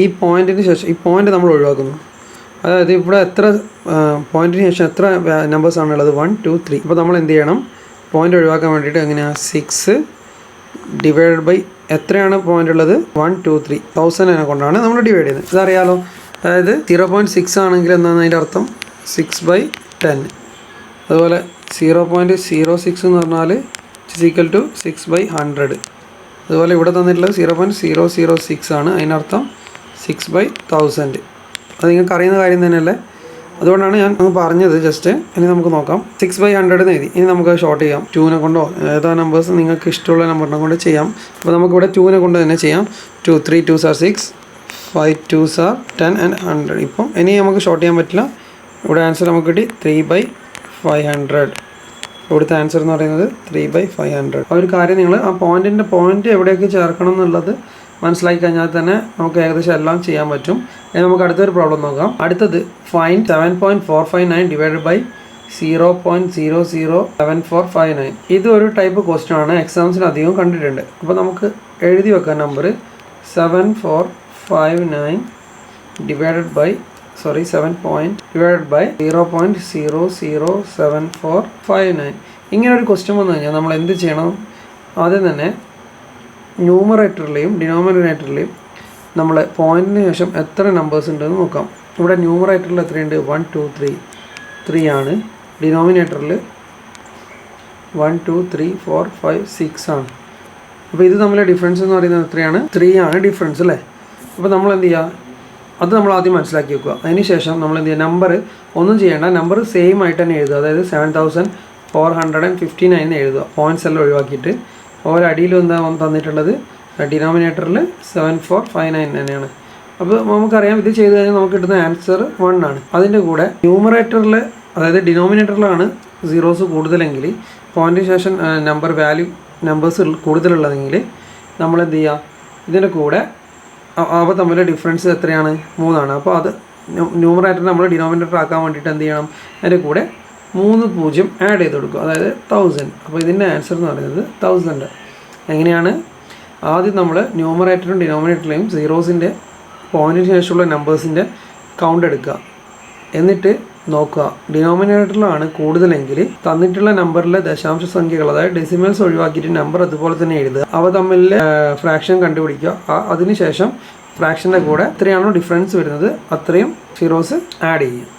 ഈ പോയിന്റിന് ശേഷം ഈ പോയിന്റ് നമ്മൾ ഒഴിവാക്കുന്നു. അതായത് ഇവിടെ എത്ര പോയിന്റിന് ശേഷം എത്ര നമ്പേഴ്സാണ് ഉള്ളത്? വൺ ടു ത്രീ അപ്പോൾ നമ്മൾ എന്ത് ചെയ്യണം? പോയിന്റ് ഒഴിവാക്കാൻ വേണ്ടിയിട്ട് എങ്ങനെയാണ് സിക്സ് ഡിവൈഡ് ബൈ എത്രയാണ് പോയിന്റ് ഉള്ളത്? വൺ ടു ത്രീ തൗസൻഡിനെ കൊണ്ടാണ് നമ്മൾ ഡിവൈഡ് ചെയ്യുന്നത്. ഇതറിയാലോ? അതായത് സീറോ പോയിന്റ് സിക്സ് ആണെങ്കിൽ എന്താണ് അതിന്റെ അർത്ഥം? സിക്സ് ബൈ ടെൻ അതുപോലെ സീറോ പോയിന്റ് സീറോ സിക്സ് എന്ന് പറഞ്ഞാൽ it's equal to six by hundred. അതുപോലെ ഇവിടെ തന്നിട്ടുള്ളത് zero point zero zero six ആണ്. അതിനർത്ഥം സിക്സ് ബൈ തൗസൻഡ്. അത് നിങ്ങൾക്ക് അറിയുന്ന കാര്യം തന്നെയല്ലേ? അതുകൊണ്ടാണ് ഞാൻ ഒന്ന് പറഞ്ഞത് ജസ്റ്റ് ഇനി നമുക്ക് നോക്കാം. സിക്സ് ബൈ ഹൺഡ്രഡ് എന്ന് എഴുതി. ഇനി നമുക്ക് ഷോർട്ട് ചെയ്യാം. ടൂനെ കൊണ്ടോ ഏതാ നമ്പേഴ്സ് നിങ്ങൾക്ക് ഇഷ്ടമുള്ള നമ്പറിനെ കൊണ്ട് ചെയ്യാം. അപ്പോൾ നമുക്കിവിടെ ടൂനെ കൊണ്ട് തന്നെ ചെയ്യാം. Two three two sir six five two sir ten and hundred. ഇപ്പം ഇനി നമുക്ക് ഷോർട്ട് ചെയ്യാൻ പറ്റില്ല. ഇവിടെ ആൻസർ നമുക്ക് കിട്ടി. ത്രീ ബൈ ഫൈവ് ഹൺഡ്രഡ് ഇവിടുത്തെ ആൻസർ എന്ന് പറയുന്നത് ത്രീ ബൈ ഫൈവ് ഹൺഡ്രഡ് ആ ഒരു കാര്യം നിങ്ങൾ ആ പോയിന്റിന്റെ പോയിന്റ് എവിടെയൊക്കെ ചേർക്കണം എന്നുള്ളത് മനസ്സിലാക്കി കഴിഞ്ഞാൽ തന്നെ നമുക്ക് ഏകദേശം എല്ലാം ചെയ്യാൻ പറ്റും. ഇനി നമുക്ക് അടുത്തൊരു പ്രോബ്ലം നോക്കാം. അടുത്തത് find seven point four five nine divide by zero point zero zero seven four five nine ഇത് ഒരു ടൈപ്പ് ക്വസ്റ്റ്യൻ ആണ്. എക്സാംസിന് അധികം കണ്ടിട്ടുണ്ട്. അപ്പോൾ നമുക്ക് എഴുതി വെക്കാം number seven four five nine divided by sorry seven point divided by zero point zero zero seven four five nine ഇങ്ങനെ ഒരു ക്വസ്റ്റ്യൻ വന്നു കഴിഞ്ഞാൽ നമ്മൾ എന്ത് ചെയ്യണം? ആദ്യം തന്നെ ന്യൂമറേറ്ററിലെയും ഡിനോമിനേറ്ററിലെയും നമ്മൾ പോയിന്റിന് ശേഷം എത്ര നമ്പേഴ്സ് ഉണ്ടെന്ന് നോക്കാം. ഇവിടെ ന്യൂമറേറ്ററിൽ എത്രയുണ്ട്? വൺ ടു ത്രീ ത്രീ ആണ്. ഡിനോമിനേറ്ററിൽ one two three four five six ആണ്. അപ്പോൾ ഇത് തമ്മിലെ ഡിഫറൻസ് എന്ന് പറയുന്നത് എത്രയാണ്? ത്രീ ആണ് ഡിഫറൻസ് അല്ലേ? അപ്പോൾ നമ്മൾ എന്ത് ചെയ്യുക അത് നമ്മൾ ആദ്യം മനസ്സിലാക്കി വെക്കുക. അതിനുശേഷം നമ്മൾ എന്ത് ചെയ്യുക? നമ്പർ ഒന്നും ചെയ്യേണ്ട. നമ്പർ സെയിം ആയിട്ട് തന്നെ എഴുതുക. അതായത് seven thousand four hundred and fifty nine എഴുതുക. പോയിന്റ്സ് എല്ലാം ഒഴിവാക്കിയിട്ട്. ഒരടിയിലും എന്താ തന്നിട്ടുള്ളത്? ഡിനോമിനേറ്ററിൽ സെവൻ ഫോർ ഫൈവ് നയൻ തന്നെയാണ്. അപ്പോൾ നമുക്കറിയാം ഇത് ചെയ്ത് കഴിഞ്ഞാൽ നമുക്ക് കിട്ടുന്ന ആൻസർ വൺ ആണ്. അതിന്റെ കൂടെ ന്യൂമറേറ്ററിൽ അതായത് ഡിനോമിനേറ്ററിലാണ് സീറോസ് കൂടുതലെങ്കിൽ പോയിന്റ് ശേഷം നമ്പർ വാല്യൂ നമ്പേഴ്സ് കൂടുതലുള്ളതെങ്കിൽ നമ്മൾ എന്ത് ചെയ്യുക? ഇതിന്റെ കൂടെ അവ തമ്മിലെ ഡിഫറൻസ് എത്രയാണ്? മൂന്നാണ്. അപ്പോൾ അത് ന്യൂമറേറ്റർ നമ്മൾ ഡിനോമിനേറ്റർ ആക്കാൻ വേണ്ടിയിട്ട് എന്ത് ചെയ്യണം? അതിന്റെ കൂടെ മൂന്ന് പൂജ്യം ആഡ് ചെയ്ത് കൊടുക്കും അതായത് തൗസൻഡ് അപ്പോൾ ഇതിന്റെ ആൻസർ എന്ന് പറയുന്നത് തൗസൻഡ് എങ്ങനെയാണ്? ആദ്യം നമ്മൾ ന്യൂമറേറ്ററും ഡിനോമിനേറ്ററിലെയും സീറോസിന്റെ പോയിന്റിന് ശേഷമുള്ള നമ്പേഴ്സിന്റെ കൗണ്ട് എടുക്കുക. എന്നിട്ട് നോക്കുക. ഡിനോമിനേറ്ററിലാണ് കൂടുതലെങ്കിൽ തന്നിട്ടുള്ള നമ്പറിലെ ദശാംശ സംഖ്യകൾ അതായത് ഡെസിമൽസ് ഒഴിവാക്കിയിട്ട് നമ്പർ അതുപോലെ തന്നെ എഴുതുക. അവ തമ്മിലെ ഫ്രാക്ഷൻ കണ്ടുപിടിക്കുക. അതിനുശേഷം ഫ്രാക്ഷന്റെ കൂടെ എത്രയാണോ ഡിഫറൻസ് വരുന്നത് അത്രയും സീറോസ് ആഡ് ചെയ്യും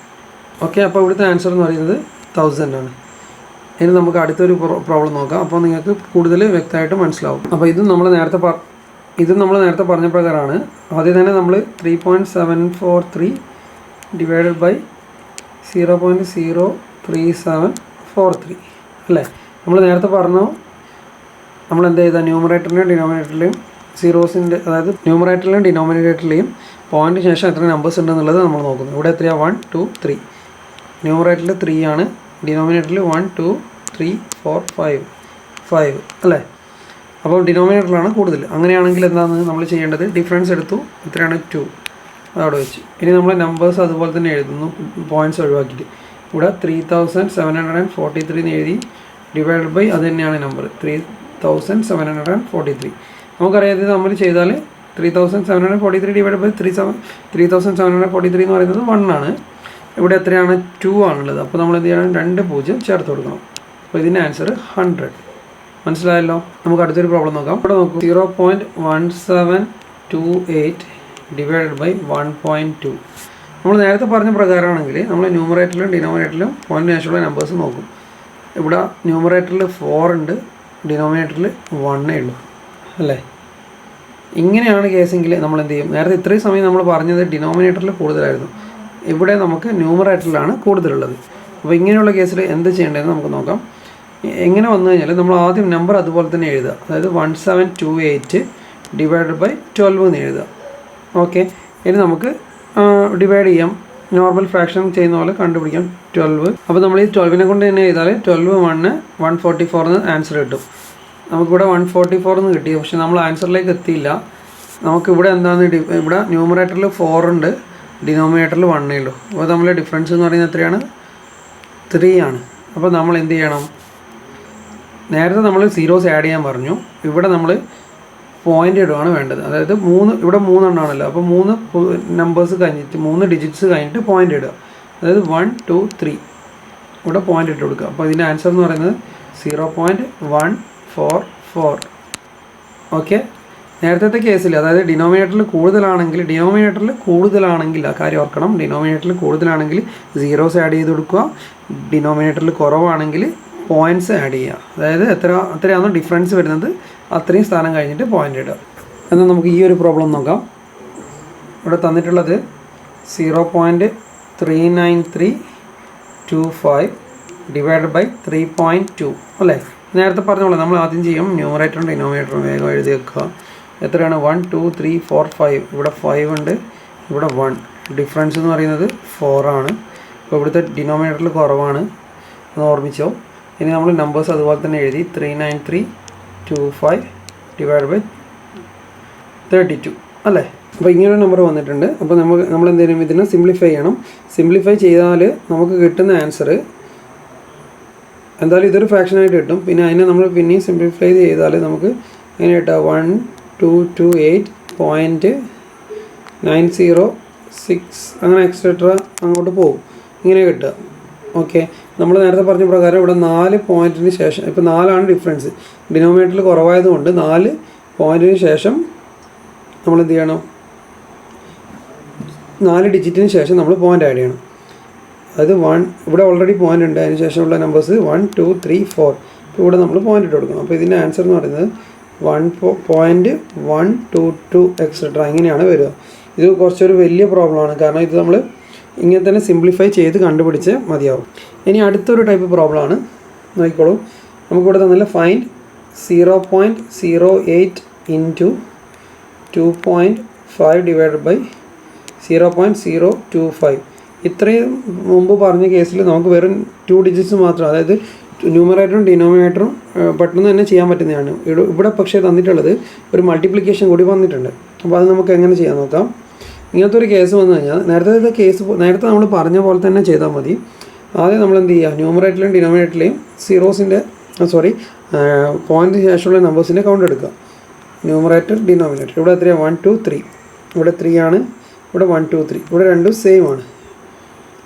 ഓക്കെ അപ്പോൾ ഇവിടുത്തെ ആൻസർ എന്ന് പറയുന്നത് തൗസൻഡ് ആണ്. ഇനി നമുക്ക് അടുത്തൊരു പ്രോബ്ലം നോക്കാം. അപ്പോൾ നിങ്ങൾക്ക് കൂടുതൽ വ്യക്തമായിട്ട് മനസ്സിലാവും. അപ്പോൾ ഇതും നമ്മൾ നേരത്തെ പറ ഇതും നമ്മൾ നേരത്തെ പറഞ്ഞ പ്രകാരമാണ്. ആദ്യം തന്നെ നമ്മൾ three point seven four three divided by zero point zero three seven four three അല്ലേ? നമ്മൾ നേരത്തെ പറഞ്ഞു നമ്മൾ എന്ത് ചെയ്താൽ ന്യൂമറേറ്ററിലെയും ഡിനോമിനേറ്ററിലെയും സീറോസിന്റെ അതായത് ന്യൂമറേറ്ററിലെയും ഡിനോമിനേറ്ററിലെയും പോയിന്റ് ശേഷം എത്ര നമ്പേഴ്സ് ഉണ്ടെന്നുള്ളത് നമ്മൾ നോക്കുന്നു. ഇവിടെ എത്രയാണ് വൺ ടു ത്രീ ന്യൂമറേറ്ററിൽ ത്രീ ആണ്. ഡിനോമിനേറ്ററിൽ one two three four five five അല്ലേ? അപ്പോൾ ഡിനോമിനേറ്ററിലാണ് കൂടുതൽ. അങ്ങനെയാണെങ്കിൽ എന്താണ് നമ്മൾ ചെയ്യേണ്ടത്? ഡിഫറൻസ് എടുത്തു. എത്രയാണ് ടു അവിടെ വെച്ച്. ഇനി നമ്മൾ നമ്പേഴ്സ് അതുപോലെ തന്നെ എഴുതുന്നു. പോയിന്റ്സ് ഒഴിവാക്കിയിട്ട്. ഇവിടെ three thousand seven hundred and forty three എന്ന് എഴുതി ഡിവൈഡ് ബൈ അത് തന്നെയാണ് number three thousand seven hundred and forty three നമുക്കറിയാം ഇത് നമ്മൾ ചെയ്താൽ three thousand seven hundred forty three divide by three seven three thousand seven hundred forty three എന്ന് പറയുന്നത് വൺ ആണ്. ഇവിടെ എത്രയാണ്? ടു ആണുള്ളത്. അപ്പോൾ നമ്മൾ എന്ത് ചെയ്യണം? രണ്ട് പൂജ്യം ചേർത്ത് കൊടുക്കണം. അപ്പോൾ ഇതിന്റെ ആൻസർ ഹൺഡ്രഡ് മനസ്സിലായല്ലോ? നമുക്ക് അടുത്തൊരു പ്രോബ്ലം നോക്കാം. ഇവിടെ നോക്കും. Zero point one seven two eight divided by one point two നമ്മൾ നേരത്തെ പറഞ്ഞ പ്രകാരമാണെങ്കിൽ നമ്മൾ ന്യൂമറേറ്ററിലും ഡിനോമിനേറ്ററിലും ശേഷമുള്ള നമ്പേഴ്സ് നോക്കും. ഇവിടെ ന്യൂമറേറ്ററിൽ ഫോർ ഉണ്ട് ഡിനോമിനേറ്ററിൽ വണ്ണേ ഉള്ളൂ. അല്ലേ? ഇങ്ങനെയാണ് കേസെങ്കിൽ നമ്മൾ എന്ത് ചെയ്യും? നേരത്തെ ഇത്രയും സമയം നമ്മൾ പറഞ്ഞത് ഡിനോമിനേറ്ററിൽ കൂടുതലായിരുന്നു. ഇവിടെ നമുക്ക് ന്യൂമറേറ്ററിലാണ് കൂടുതലുള്ളത്. അപ്പോൾ ഇങ്ങനെയുള്ള കേസിൽ എന്ത് ചെയ്യേണ്ടതെന്ന് നമുക്ക് നോക്കാം. എങ്ങനെ വന്നു കഴിഞ്ഞാൽ നമ്മൾ ആദ്യം നമ്പർ അതുപോലെ തന്നെ എഴുതുക. അതായത് one seven two eight divided by twelve എന്ന് എഴുതുക. ഓക്കെ ഇനി നമുക്ക് ഡിവൈഡ് ചെയ്യാം. നോർമൽ ഫ്രാക്ഷൻ ചെയ്യുന്ന പോലെ കണ്ടുപിടിക്കാം. ട്വൽവ് അപ്പോൾ നമ്മൾ ഈ ട്വൽവിനെ കൊണ്ട് തന്നെ ചെയ്താൽ ട്വൽവ് വണ്ണ് വൺ ഫോർട്ടി ഫോറിന് ആൻസർ കിട്ടും. നമുക്കിവിടെ വൺ ഫോർട്ടി ഫോർ എന്ന് കിട്ടി. പക്ഷെ നമ്മൾ ആൻസറിലേക്ക് എത്തിയില്ല. നമുക്കിവിടെ എന്താണ് ഡി ഇവിടെ ന്യൂമറേറ്ററിൽ ഫോർ ഉണ്ട്. ഡിനോമിനേറ്ററിൽ വണ്ണേ ഉള്ളൂ. അപ്പോൾ നമ്മൾ ഡിഫറൻസ് എന്ന് പറയുന്നത് എത്രയാണ്? ത്രീ ആണ്. അപ്പോൾ നമ്മൾ എന്ത് ചെയ്യണം? നേരത്തെ നമ്മൾ സീറോസ് ആഡ് ചെയ്യാൻ പറഞ്ഞു. ഇവിടെ നമ്മൾ പോയിന്റ് ഇടുവാണ് വേണ്ടത്. അതായത് മൂന്ന് ഇവിടെ മൂന്നെണ്ണമാണല്ലോ. അപ്പോൾ മൂന്ന് നമ്പേഴ്സ് കഴിഞ്ഞിട്ട് മൂന്ന് ഡിജിറ്റ്സ് കഴിഞ്ഞിട്ട് പോയിന്റ് ഇടുക. അതായത് വൺ ടു ത്രീ ഇവിടെ പോയിന്റ് ഇട്ട് കൊടുക്കുക. അപ്പോൾ ഇതിന്റെ ആൻസർ എന്ന് പറയുന്നത് zero point one four four okay നേരത്തെ കേസിൽ അതായത് ഡിനോമിനേറ്ററിൽ കൂടുതലാണെങ്കിൽ ഡിനോമിനേറ്ററിൽ കൂടുതലാണെങ്കിൽ ആ കാര്യം ഓർക്കണം. ഡിനോമിനേറ്ററിൽ കൂടുതലാണെങ്കിൽ സീറോസ് ആഡ് ചെയ്ത് കൊടുക്കുക. ഡിനോമിനേറ്ററിൽ കുറവാണെങ്കിൽ പോയിന്റ്സ് ആഡ് ചെയ്യുക അതായത് എത്ര എത്രയാണോ ഡിഫറൻസ് വരുന്നത്. അത്രയും സ്ഥാനം കഴിഞ്ഞിട്ട് പോയിന്റ് ഇടുക. എന്നാൽ നമുക്ക് ഈ ഒരു പ്രോബ്ലം നോക്കാം. ഇവിടെ തന്നിട്ടുള്ളത് zero point three nine three two five divide by three point two അല്ലേ? നേരത്തെ പറഞ്ഞ പോലെ നമ്മൾ ആദ്യം ചെയ്യും ന്യൂമറേറ്ററും ഡിനോമിനേറ്ററും വേഗം എഴുതി വെക്കുക. എത്രയാണ്? One two three four five ഇവിടെ ഫൈവ് ഉണ്ട് ഇവിടെ വൺ ഡിഫറൻസ് എന്ന് പറയുന്നത് ഫോറാണ് ഇപ്പോൾ ഇവിടുത്തെ ഡിനോമിനേറ്ററിൽ കുറവാണ്. അത് ഓർമ്മിച്ചോ? ഇനി നമ്മൾ നമ്പേഴ്സ് അതുപോലെ തന്നെ എഴുതി three nine three two five divide by thirty two അല്ലേ? അപ്പോൾ ഇങ്ങനൊരു നമ്പർ വന്നിട്ടുണ്ട്. അപ്പോൾ നമുക്ക് നമ്മൾ എന്ത് ചെയ്യണം? ഇതിനെ സിംപ്ലിഫൈ ചെയ്യണം. സിംപ്ലിഫൈ ചെയ്താൽ നമുക്ക് കിട്ടുന്ന ആൻസർ എന്തായാലും ഇതൊരു ഫ്രാക്ഷനായിട്ട് കിട്ടും. പിന്നെ അതിനെ നമ്മൾ പിന്നെയും സിംപ്ലിഫൈ ചെയ്താൽ നമുക്ക് എങ്ങനെ കിട്ടുക? One two two eight point nine zero six അങ്ങനെ എക്സെട്ര അങ്ങോട്ട് പോകും. ഇങ്ങനെ കിട്ടുക. ഓക്കെ നമ്മൾ നേരത്തെ പറഞ്ഞ പ്രകാരം ഇവിടെ നാല് പോയിന്റിന് ശേഷം ഇപ്പോൾ നാലാണ് ഡിഫറൻസ് ഡിനോമിനേറ്ററിൽ കുറവായതുകൊണ്ട് നാല് പോയിന്റിന് ശേഷം നമ്മൾ എന്ത് ചെയ്യണം? നാല് ഡിജിറ്റിന് ശേഷം നമ്മൾ പോയിന്റ് ആഡ് ചെയ്യണം. അത് വൺ ഇവിടെ ഓൾറെഡി പോയിന്റ് ഉണ്ട്. അതിന് ശേഷമുള്ള numbers one two three four ഇപ്പോൾ ഇവിടെ നമ്മൾ പോയിന്റ് ഇട്ട് കൊടുക്കണം. അപ്പോൾ ഇതിന്റെ ആൻസർ എന്ന് പറയുന്നത് one point one two two etcetera ഇങ്ങനെയാണ് വരിക. ഇത് കുറച്ചൊരു വലിയ പ്രോബ്ലമാണ് കാരണം ഇത് നമ്മൾ ഇങ്ങനെ തന്നെ സിംപ്ലിഫൈ ചെയ്ത് കണ്ടുപിടിച്ച് മതിയാവും. ഇനി അടുത്തൊരു ടൈപ്പ് പ്രോബ്ലം ആണ്. നോക്കിക്കോളൂ. നമുക്കിവിടെ തന്നല്ല find zero point zero eight into two point five divided by zero point zero two five ഇത്രയും മുമ്പ് പറഞ്ഞ കേസിൽ നമുക്ക് വെറും ടു ഡിജിറ്റ്സ് മാത്രം അതായത് ന്യൂമറേറ്ററും ഡിനോമിനേറ്ററും പെട്ടെന്ന് തന്നെ ചെയ്യാൻ പറ്റുന്നതാണ്. ഇവിടെ പക്ഷേ തന്നിട്ടുള്ളത് ഒരു മൾട്ടിപ്ലിക്കേഷൻ കൂടി വന്നിട്ടുണ്ട്. അപ്പോൾ അത് നമുക്ക് എങ്ങനെ ചെയ്യാൻ നോക്കാം? ഇങ്ങനത്തെ ഒരു കേസ് വന്നു കഴിഞ്ഞാൽ നേരത്തെ കേസ് നേരത്തെ നമ്മൾ പറഞ്ഞ പോലെ തന്നെ ചെയ്താൽ മതി. ആദ്യം നമ്മൾ എന്ത് ചെയ്യുക? ന്യൂമറേറ്ററിലും ഡിനോമിനേറ്ററിലെയും സീറോസിന്റെ സോറി പോയിന്റിന് ശേഷമുള്ള നമ്പേഴ്സിന്റെ കൗണ്ട് എടുക്കുക. ന്യൂമറേറ്റർ ഡിനോമിനേറ്റർ ഇവിടെ എത്രയാണ് വൺ ടു ത്രീ ഇവിടെ ത്രീ ആണ്. ഇവിടെ വൺ ടു ത്രീ ഇവിടെ രണ്ടും സെയിം ആണ്.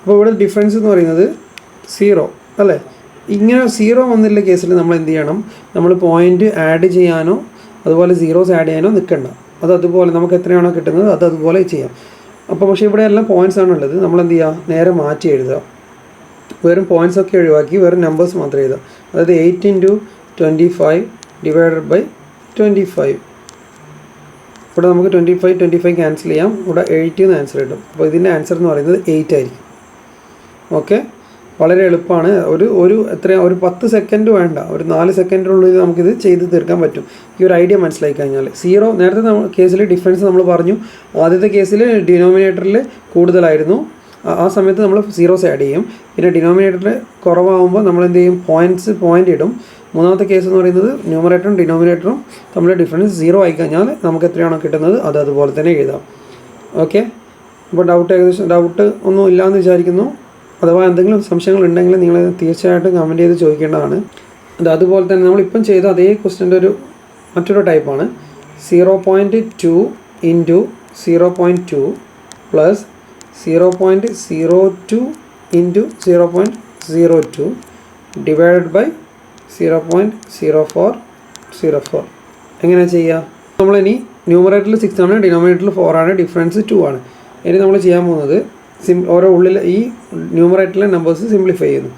അപ്പോൾ ഇവിടെ ഡിഫറൻസ് എന്ന് പറയുന്നത് സീറോ അല്ലേ? ഇങ്ങനെ സീറോ വന്നില്ല കേസിൽ നമ്മൾ എന്ത് ചെയ്യണം? നമ്മൾ പോയിന്റ് ആഡ് ചെയ്യാനോ അതുപോലെ സീറോസ് ആഡ് ചെയ്യാനോ നിൽക്കണ്ട. അത് അതുപോലെ നമുക്ക് എത്രയാണോ കിട്ടുന്നത് അത് അതുപോലെ ചെയ്യാം. അപ്പോൾ പക്ഷേ ഇവിടെ എല്ലാം പോയിന്റ്സ് ആണ് ഉള്ളത് നമ്മൾ എന്ത് ചെയ്യുക നേരെ മാറ്റി എഴുതുക. വെറും പോയിന്റ്സ് ഒക്കെ ഒഴിവാക്കി വെറും നമ്പേഴ്സ് മാത്രം എഴുതുക. അതായത് eight into twenty five divided by twenty five ഇവിടെ നമുക്ക് twenty five twenty five cancel ചെയ്യാം. ഇവിടെ എയ്റ്റ് എന്ന് ആൻസർ കിട്ടും. അപ്പോൾ ഇതിന്റെ ആൻസർ എന്ന് പറയുന്നത് എയ്റ്റ് ആയിരിക്കും. ഓക്കെ വളരെ എളുപ്പമാണ്. ഒരു ഒരു എത്ര ഒരു പത്ത് സെക്കൻഡ് വേണ്ട. ഒരു നാല് സെക്കൻഡിനുള്ളിൽ നമുക്കിത് ചെയ്ത് തീർക്കാൻ പറ്റും. ഈ ഒരു ഐഡിയ മനസ്സിലാക്കി കഴിഞ്ഞാൽ സീറോ നേരത്തെ നമ്മൾ കേസിൽ ഡിഫറൻസ് നമ്മൾ പറഞ്ഞു. ആദ്യത്തെ കേസിൽ ഡിനോമിനേറ്ററിൽ കൂടുതലായിരുന്നു. ആ- സമയത്ത് നമ്മൾ സീറോസ് ആഡ് ചെയ്യും. പിന്നെ ഡിനോമിനേറ്ററിൽ കുറവാകുമ്പോൾ നമ്മൾ എന്ത് ചെയ്യും പോയിന്റ്സ് പോയിന്റ് ഇടും. മൂന്നാമത്തെ കേസ് എന്ന് പറയുന്നത് ന്യൂമറേറ്ററും ഡിനോമിനേറ്ററും തമ്മിൽ ഡിഫറൻസ് സീറോ ആയി കഴിഞ്ഞാൽ നമുക്ക് എത്രയാണോ കിട്ടുന്നത്? അത് അതുപോലെ തന്നെ എഴുതാം. ഓക്കെ അപ്പോൾ ഡൗട്ട് ഏകദേശം ഡൗട്ട് ഒന്നും ഇല്ലയെന്ന് വിചാരിക്കുന്നു. അഥവാ എന്തെങ്കിലും സംശയങ്ങൾ ഉണ്ടെങ്കിൽ നിങ്ങൾ തീർച്ചയായിട്ടും കമന്റ് ചെയ്ത് ചോദിക്കേണ്ടതാണ്. അത് അതുപോലെ തന്നെ നമ്മളിപ്പം ചെയ്ത അതേ ക്വസ്റ്റ്യന്റെ ഒരു മറ്റൊരു ടൈപ്പാണ് zero point two into zero point two plus zero point zero two into zero point zero two divided by zero point zero four zero four എങ്ങനെ ചെയ്യുക? നമ്മളിനി ന്യൂമറേറ്ററിൽ സിക്സ് ആണ് ഡിനോമിനേറ്ററിൽ ഫോർ ആണ് ഡിഫറൻസ് ടു ആണ്. ഇനി നമ്മൾ ചെയ്യാൻ പോകുന്നത് സിം ഓരോ ഉള്ളിൽ ഈ ന്യൂമറേറ്ററിലെ നമ്പേഴ്സ് സിംപ്ലിഫൈ ചെയ്യുന്നു.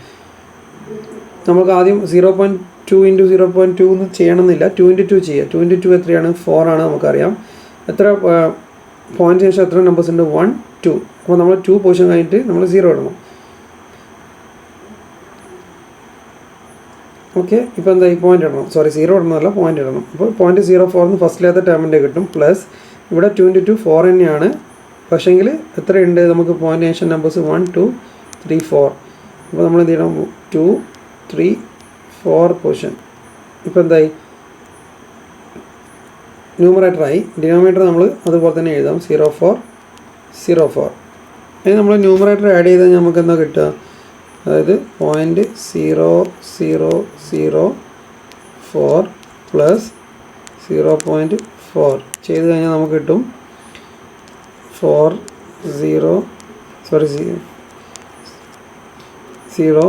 നമുക്ക് ആദ്യം zero point two into zero point two എന്ന് ചെയ്യണമെന്നില്ല. ടു ഇന്റു ടു ചെയ്യുക ടു ഇന്റു ടു എത്രയാണ്? ഫോർ ആണ് നമുക്കറിയാം. എത്ര പോയിന്റ് ശേഷം എത്ര നമ്പേഴ്സ് ഉണ്ട്? വൺ ടു അപ്പോൾ നമ്മൾ ടു പൊസിഷൻ കഴിഞ്ഞിട്ട് നമ്മൾ സീറോ ഇടണം. ഓക്കെ ഇപ്പോൾ എന്താ ഈ പോയിന്റ് ഇടണം? സോറി സീറോ ഇടണമല്ല പോയിന്റ് ഇടണം. അപ്പോൾ പോയിന്റ് സീറോ ഫോർ എന്ന് ഫസ്റ്റിലത്തെ ടേമിന്റെ കിട്ടും. പ്ലസ് ഇവിടെ ടു ഇന്റു ടു ഫോർ തന്നെയാണ്. പക്ഷേങ്കിൽ എത്രയുണ്ട്? നമുക്ക് പോയിന്റേഷൻ numbers one two three four അപ്പോൾ നമ്മൾ എന്ത് ചെയ്യണം? ടു ത്രീ ഫോർ പൊസിഷൻ ഇപ്പോൾ എന്തായി? ന്യൂമറേറ്ററായി ഡിനോമിനേറ്റർ നമ്മൾ അതുപോലെ തന്നെ എഴുതാം. സീറോ ഫോർ സീറോ ഫോർ ഇനി നമ്മൾ ന്യൂമറേറ്റർ ആഡ് ചെയ്താൽ നമുക്ക് എന്താ കിട്ടുക? അതായത് point zero zero zero four plus zero point four ചെയ്ത് കഴിഞ്ഞാൽ നമുക്ക് കിട്ടും four zero sorry zero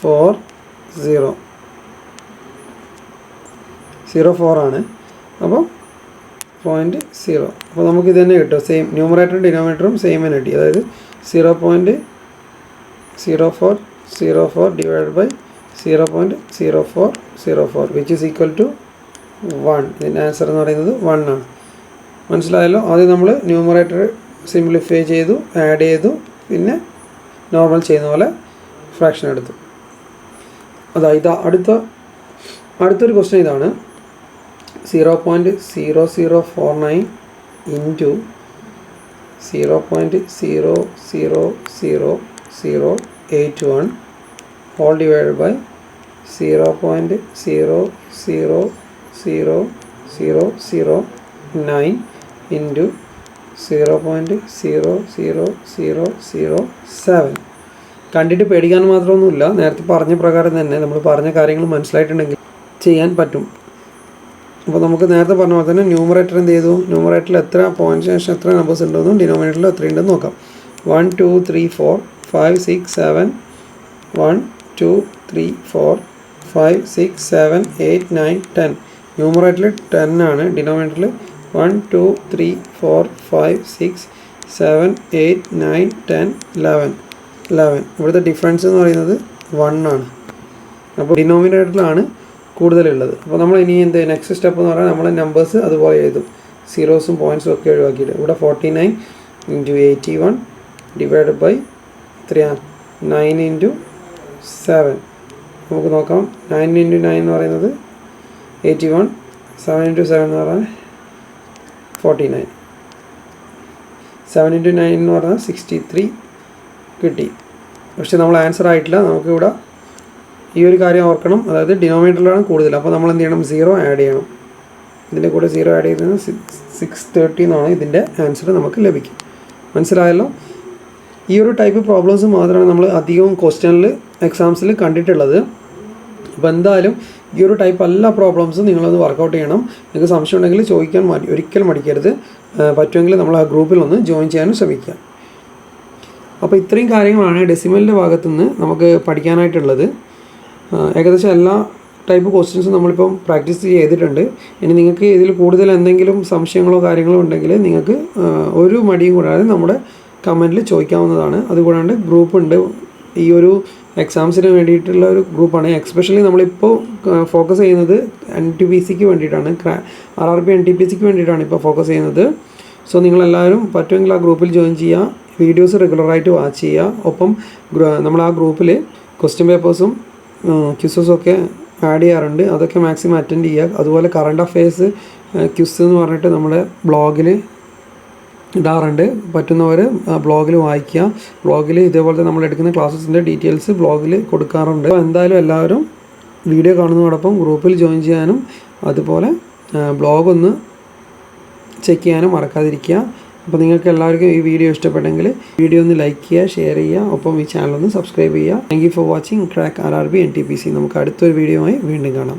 four zero zero four ആണ്. അപ്പോൾ പോയിന്റ് സീറോ അപ്പോൾ നമുക്ക് ഇത് തന്നെ കിട്ടും. സെയിം ന്യൂമറേറ്ററും ഡിനോമിനേറ്ററും സെയിം തന്നെ കിട്ടി. അതായത് zero point zero four zero four divide by zero point zero four zero four which is equal to one ഇതിന്റെ ആൻസർ എന്ന് പറയുന്നത് വൺ ആണ്. മനസ്സിലായല്ലോ? ആദ്യം നമ്മൾ ന്യൂമറേറ്റർ സിംപ്ലിഫൈ ചെയ്തു ആഡ് ചെയ്തു പിന്നെ നോർമൽ ചെയ്യുന്ന പോലെ ഫ്രാക്ഷൻ എടുത്തു. അതാ ഇതാ അടുത്ത അടുത്തൊരു ക്വസ്റ്റ്യൻ ഇതാണ്. Zero point zero zero four nine into zero point zero zero zero zero eight one whole divide by zero point zero zero zero zero zero nine into zero point zero zero zero zero seven. കണ്ടിട്ട് പേടിക്കാൻ മാത്രമൊന്നുമില്ല. നേരത്തെ പറഞ്ഞ പ്രകാരം തന്നെ നമ്മൾ പറഞ്ഞ കാര്യങ്ങൾ മനസ്സിലായിട്ടുണ്ടെങ്കിൽ ചെയ്യാൻ പറ്റും. അപ്പോൾ നമുക്ക് നേരത്തെ പറഞ്ഞ പോലെ തന്നെ ന്യൂമറേറ്റർ എന്ത് ചെയ്തു? ന്യൂമറേറ്ററിൽ എത്ര പോയിന്റ് ശേഷം എത്ര നമ്പേഴ്സ് ഉണ്ടെന്നും ഡിനോമിനേറ്ററിൽ എത്ര ഉണ്ടെന്ന് നോക്കാം. One two three four five six seven one two three four five six seven eight nine ten ന്യൂമറേറ്ററിൽ ടെൻ ആണ്. ഡിനോമിനേറ്ററിൽ one two three four five six seven eight nine ten eleven eleven ഇവിടുത്തെ difference എന്ന് പറയുന്നത് one ആണ്. അപ്പോൾ ഡിനോമിനേറ്ററിലാണ് കൂടുതലുള്ളത്. അപ്പോൾ നമ്മൾ ഇനി എന്ത് നെക്സ്റ്റ് സ്റ്റെപ്പ് എന്ന് പറഞ്ഞാൽ നമ്മൾ നമ്പേഴ്സ് അതുപോലെ എഴുതും. സീറോസും പോയിന്റ്സും ഒക്കെ ഒഴിവാക്കിയിട്ട്. ഇവിടെ forty nine into eighty one divide by എത്രയാണ് നയൻ ഇന്റു സെവൻ നമുക്ക് നോക്കാം. നയൻ ഇന്റു നയൻ എന്ന് പറയുന്നത് eighty one seven into seven എന്ന് പറഞ്ഞാൽ forty nine seven into nine എന്ന് പറഞ്ഞാൽ സിക്സ്റ്റി ത്രീ കിട്ടി. പക്ഷെ നമ്മൾ ആൻസർ ആയിട്ടില്ല. നമുക്കിവിടെ ഈ ഒരു കാര്യം ഓർക്കണം. അതായത് ഡിനോമിനേറ്ററിലാണ് കൂടുതൽ. അപ്പോൾ നമ്മൾ എന്ത് ചെയ്യണം? സീറോ ആഡ് ചെയ്യണം. ഇതിന്റെ കൂടെ സീറോ ആഡ് ചെയ്തത് സിക്സ് തേർട്ടി എന്നാണ് ഇതിന്റെ ആൻസർ നമുക്ക് ലഭിക്കും മനസ്സിലായല്ലോ? ഈ ഒരു ടൈപ്പ് പ്രോബ്ലംസ് മാത്രമാണ് നമ്മൾ അധികവും ക്വസ്റ്റ്യനിൽ എക്സാംസിൽ കണ്ടിട്ടുള്ളത്. അപ്പോൾ എന്തായാലും ഈ ഒരു ടൈപ്പ് എല്ലാ പ്രോബ്ലംസും നിങ്ങളത് വർക്കൗട്ട് ചെയ്യണം. നിങ്ങൾക്ക് സംശയം ഉണ്ടെങ്കിൽ ചോദിക്കാൻ മടി ഒരിക്കലും മടിക്കരുത്. പറ്റുമെങ്കിൽ നമ്മൾ ആ ഗ്രൂപ്പിൽ ഒന്ന് ജോയിൻ ചെയ്യാനും ശ്രമിക്കുക. അപ്പോൾ ഇത്രയും കാര്യങ്ങളാണ് ഡെസിമലിന്റെ ഭാഗത്തു നിന്ന് നമുക്ക് പഠിക്കാനായിട്ടുള്ളത്. ഏകദേശം എല്ലാ ടൈപ്പ് ക്വസ്റ്റ്യൻസും നമ്മളിപ്പം പ്രാക്ടീസ് ചെയ്തിട്ടുണ്ട്. ഇനി നിങ്ങൾക്ക് ഇതിൽ കൂടുതൽ എന്തെങ്കിലും സംശയങ്ങളോ കാര്യങ്ങളോ ഉണ്ടെങ്കിൽ നിങ്ങൾക്ക് ഒരു മടിയും കൂടാതെ നമ്മുടെ കമന്റിൽ ചോദിക്കാവുന്നതാണ്. അതുകൂടാണ്ട് ഗ്രൂപ്പുണ്ട് ഈ ഒരു എക്സാംസിന് വേണ്ടിയിട്ടുള്ള ഒരു ഗ്രൂപ്പാണ്. എക്സ്പെഷ്യലി നമ്മളിപ്പോൾ ഫോക്കസ് ചെയ്യുന്നത് എൻ ടി പി സിക്ക് വേണ്ടിയിട്ടാണ്. R R P N T P സിക്ക് വേണ്ടിയിട്ടാണ് ഇപ്പോൾ ഫോക്കസ് ചെയ്യുന്നത്. സോ നിങ്ങളെല്ലാവരും പറ്റുമെങ്കിൽ ആ ഗ്രൂപ്പിൽ ജോയിൻ ചെയ്യുക. വീഡിയോസ് റെഗുലറായിട്ട് വാച്ച് ചെയ്യുക. ഒപ്പം നമ്മൾ ആ ഗ്രൂപ്പിൽ ക്വസ്റ്റ്യൻ പേപ്പേഴ്സും ക്യൂസസും ഒക്കെ ആഡ് ചെയ്യാറുണ്ട്. അതൊക്കെ മാക്സിമം അറ്റൻഡ് ചെയ്യുക. അതുപോലെ കറണ്ട് അഫയേഴ്സ് ക്യൂസ് എന്ന് പറഞ്ഞിട്ട് നമ്മുടെ ബ്ലോഗിൽ ഇടാറുണ്ട്. പറ്റുന്നവർ ബ്ലോഗിൽ വായിക്കുക. ബ്ലോഗിൽ ഇതേപോലത്തെ നമ്മൾ എടുക്കുന്ന ക്ലാസ്സസിന്റെ ഡീറ്റെയിൽസ് ബ്ലോഗിൽ കൊടുക്കാറുണ്ട്. അപ്പോൾ എന്തായാലും എല്ലാവരും വീഡിയോ കാണുന്നതോടൊപ്പം ഗ്രൂപ്പിൽ ജോയിൻ ചെയ്യാനും അതുപോലെ ബ്ലോഗ് ഒന്ന് ചെക്ക് ചെയ്യാനും മറക്കാതിരിക്കുക. അപ്പോൾ നിങ്ങൾക്ക് എല്ലാവർക്കും ഈ വീഡിയോ ഇഷ്ടപ്പെട്ടെങ്കിൽ വീഡിയോ ഒന്ന് ലൈക്ക് ചെയ്യുക ഷെയർ ചെയ്യുക. ഒപ്പം ഈ ചാനൽ ഒന്ന് സബ്സ്ക്രൈബ് ചെയ്യുക. Thank you for watching crack R R B N T P C. നമുക്ക് അടുത്തൊരു വീഡിയോയുമായി വീണ്ടും കാണാം.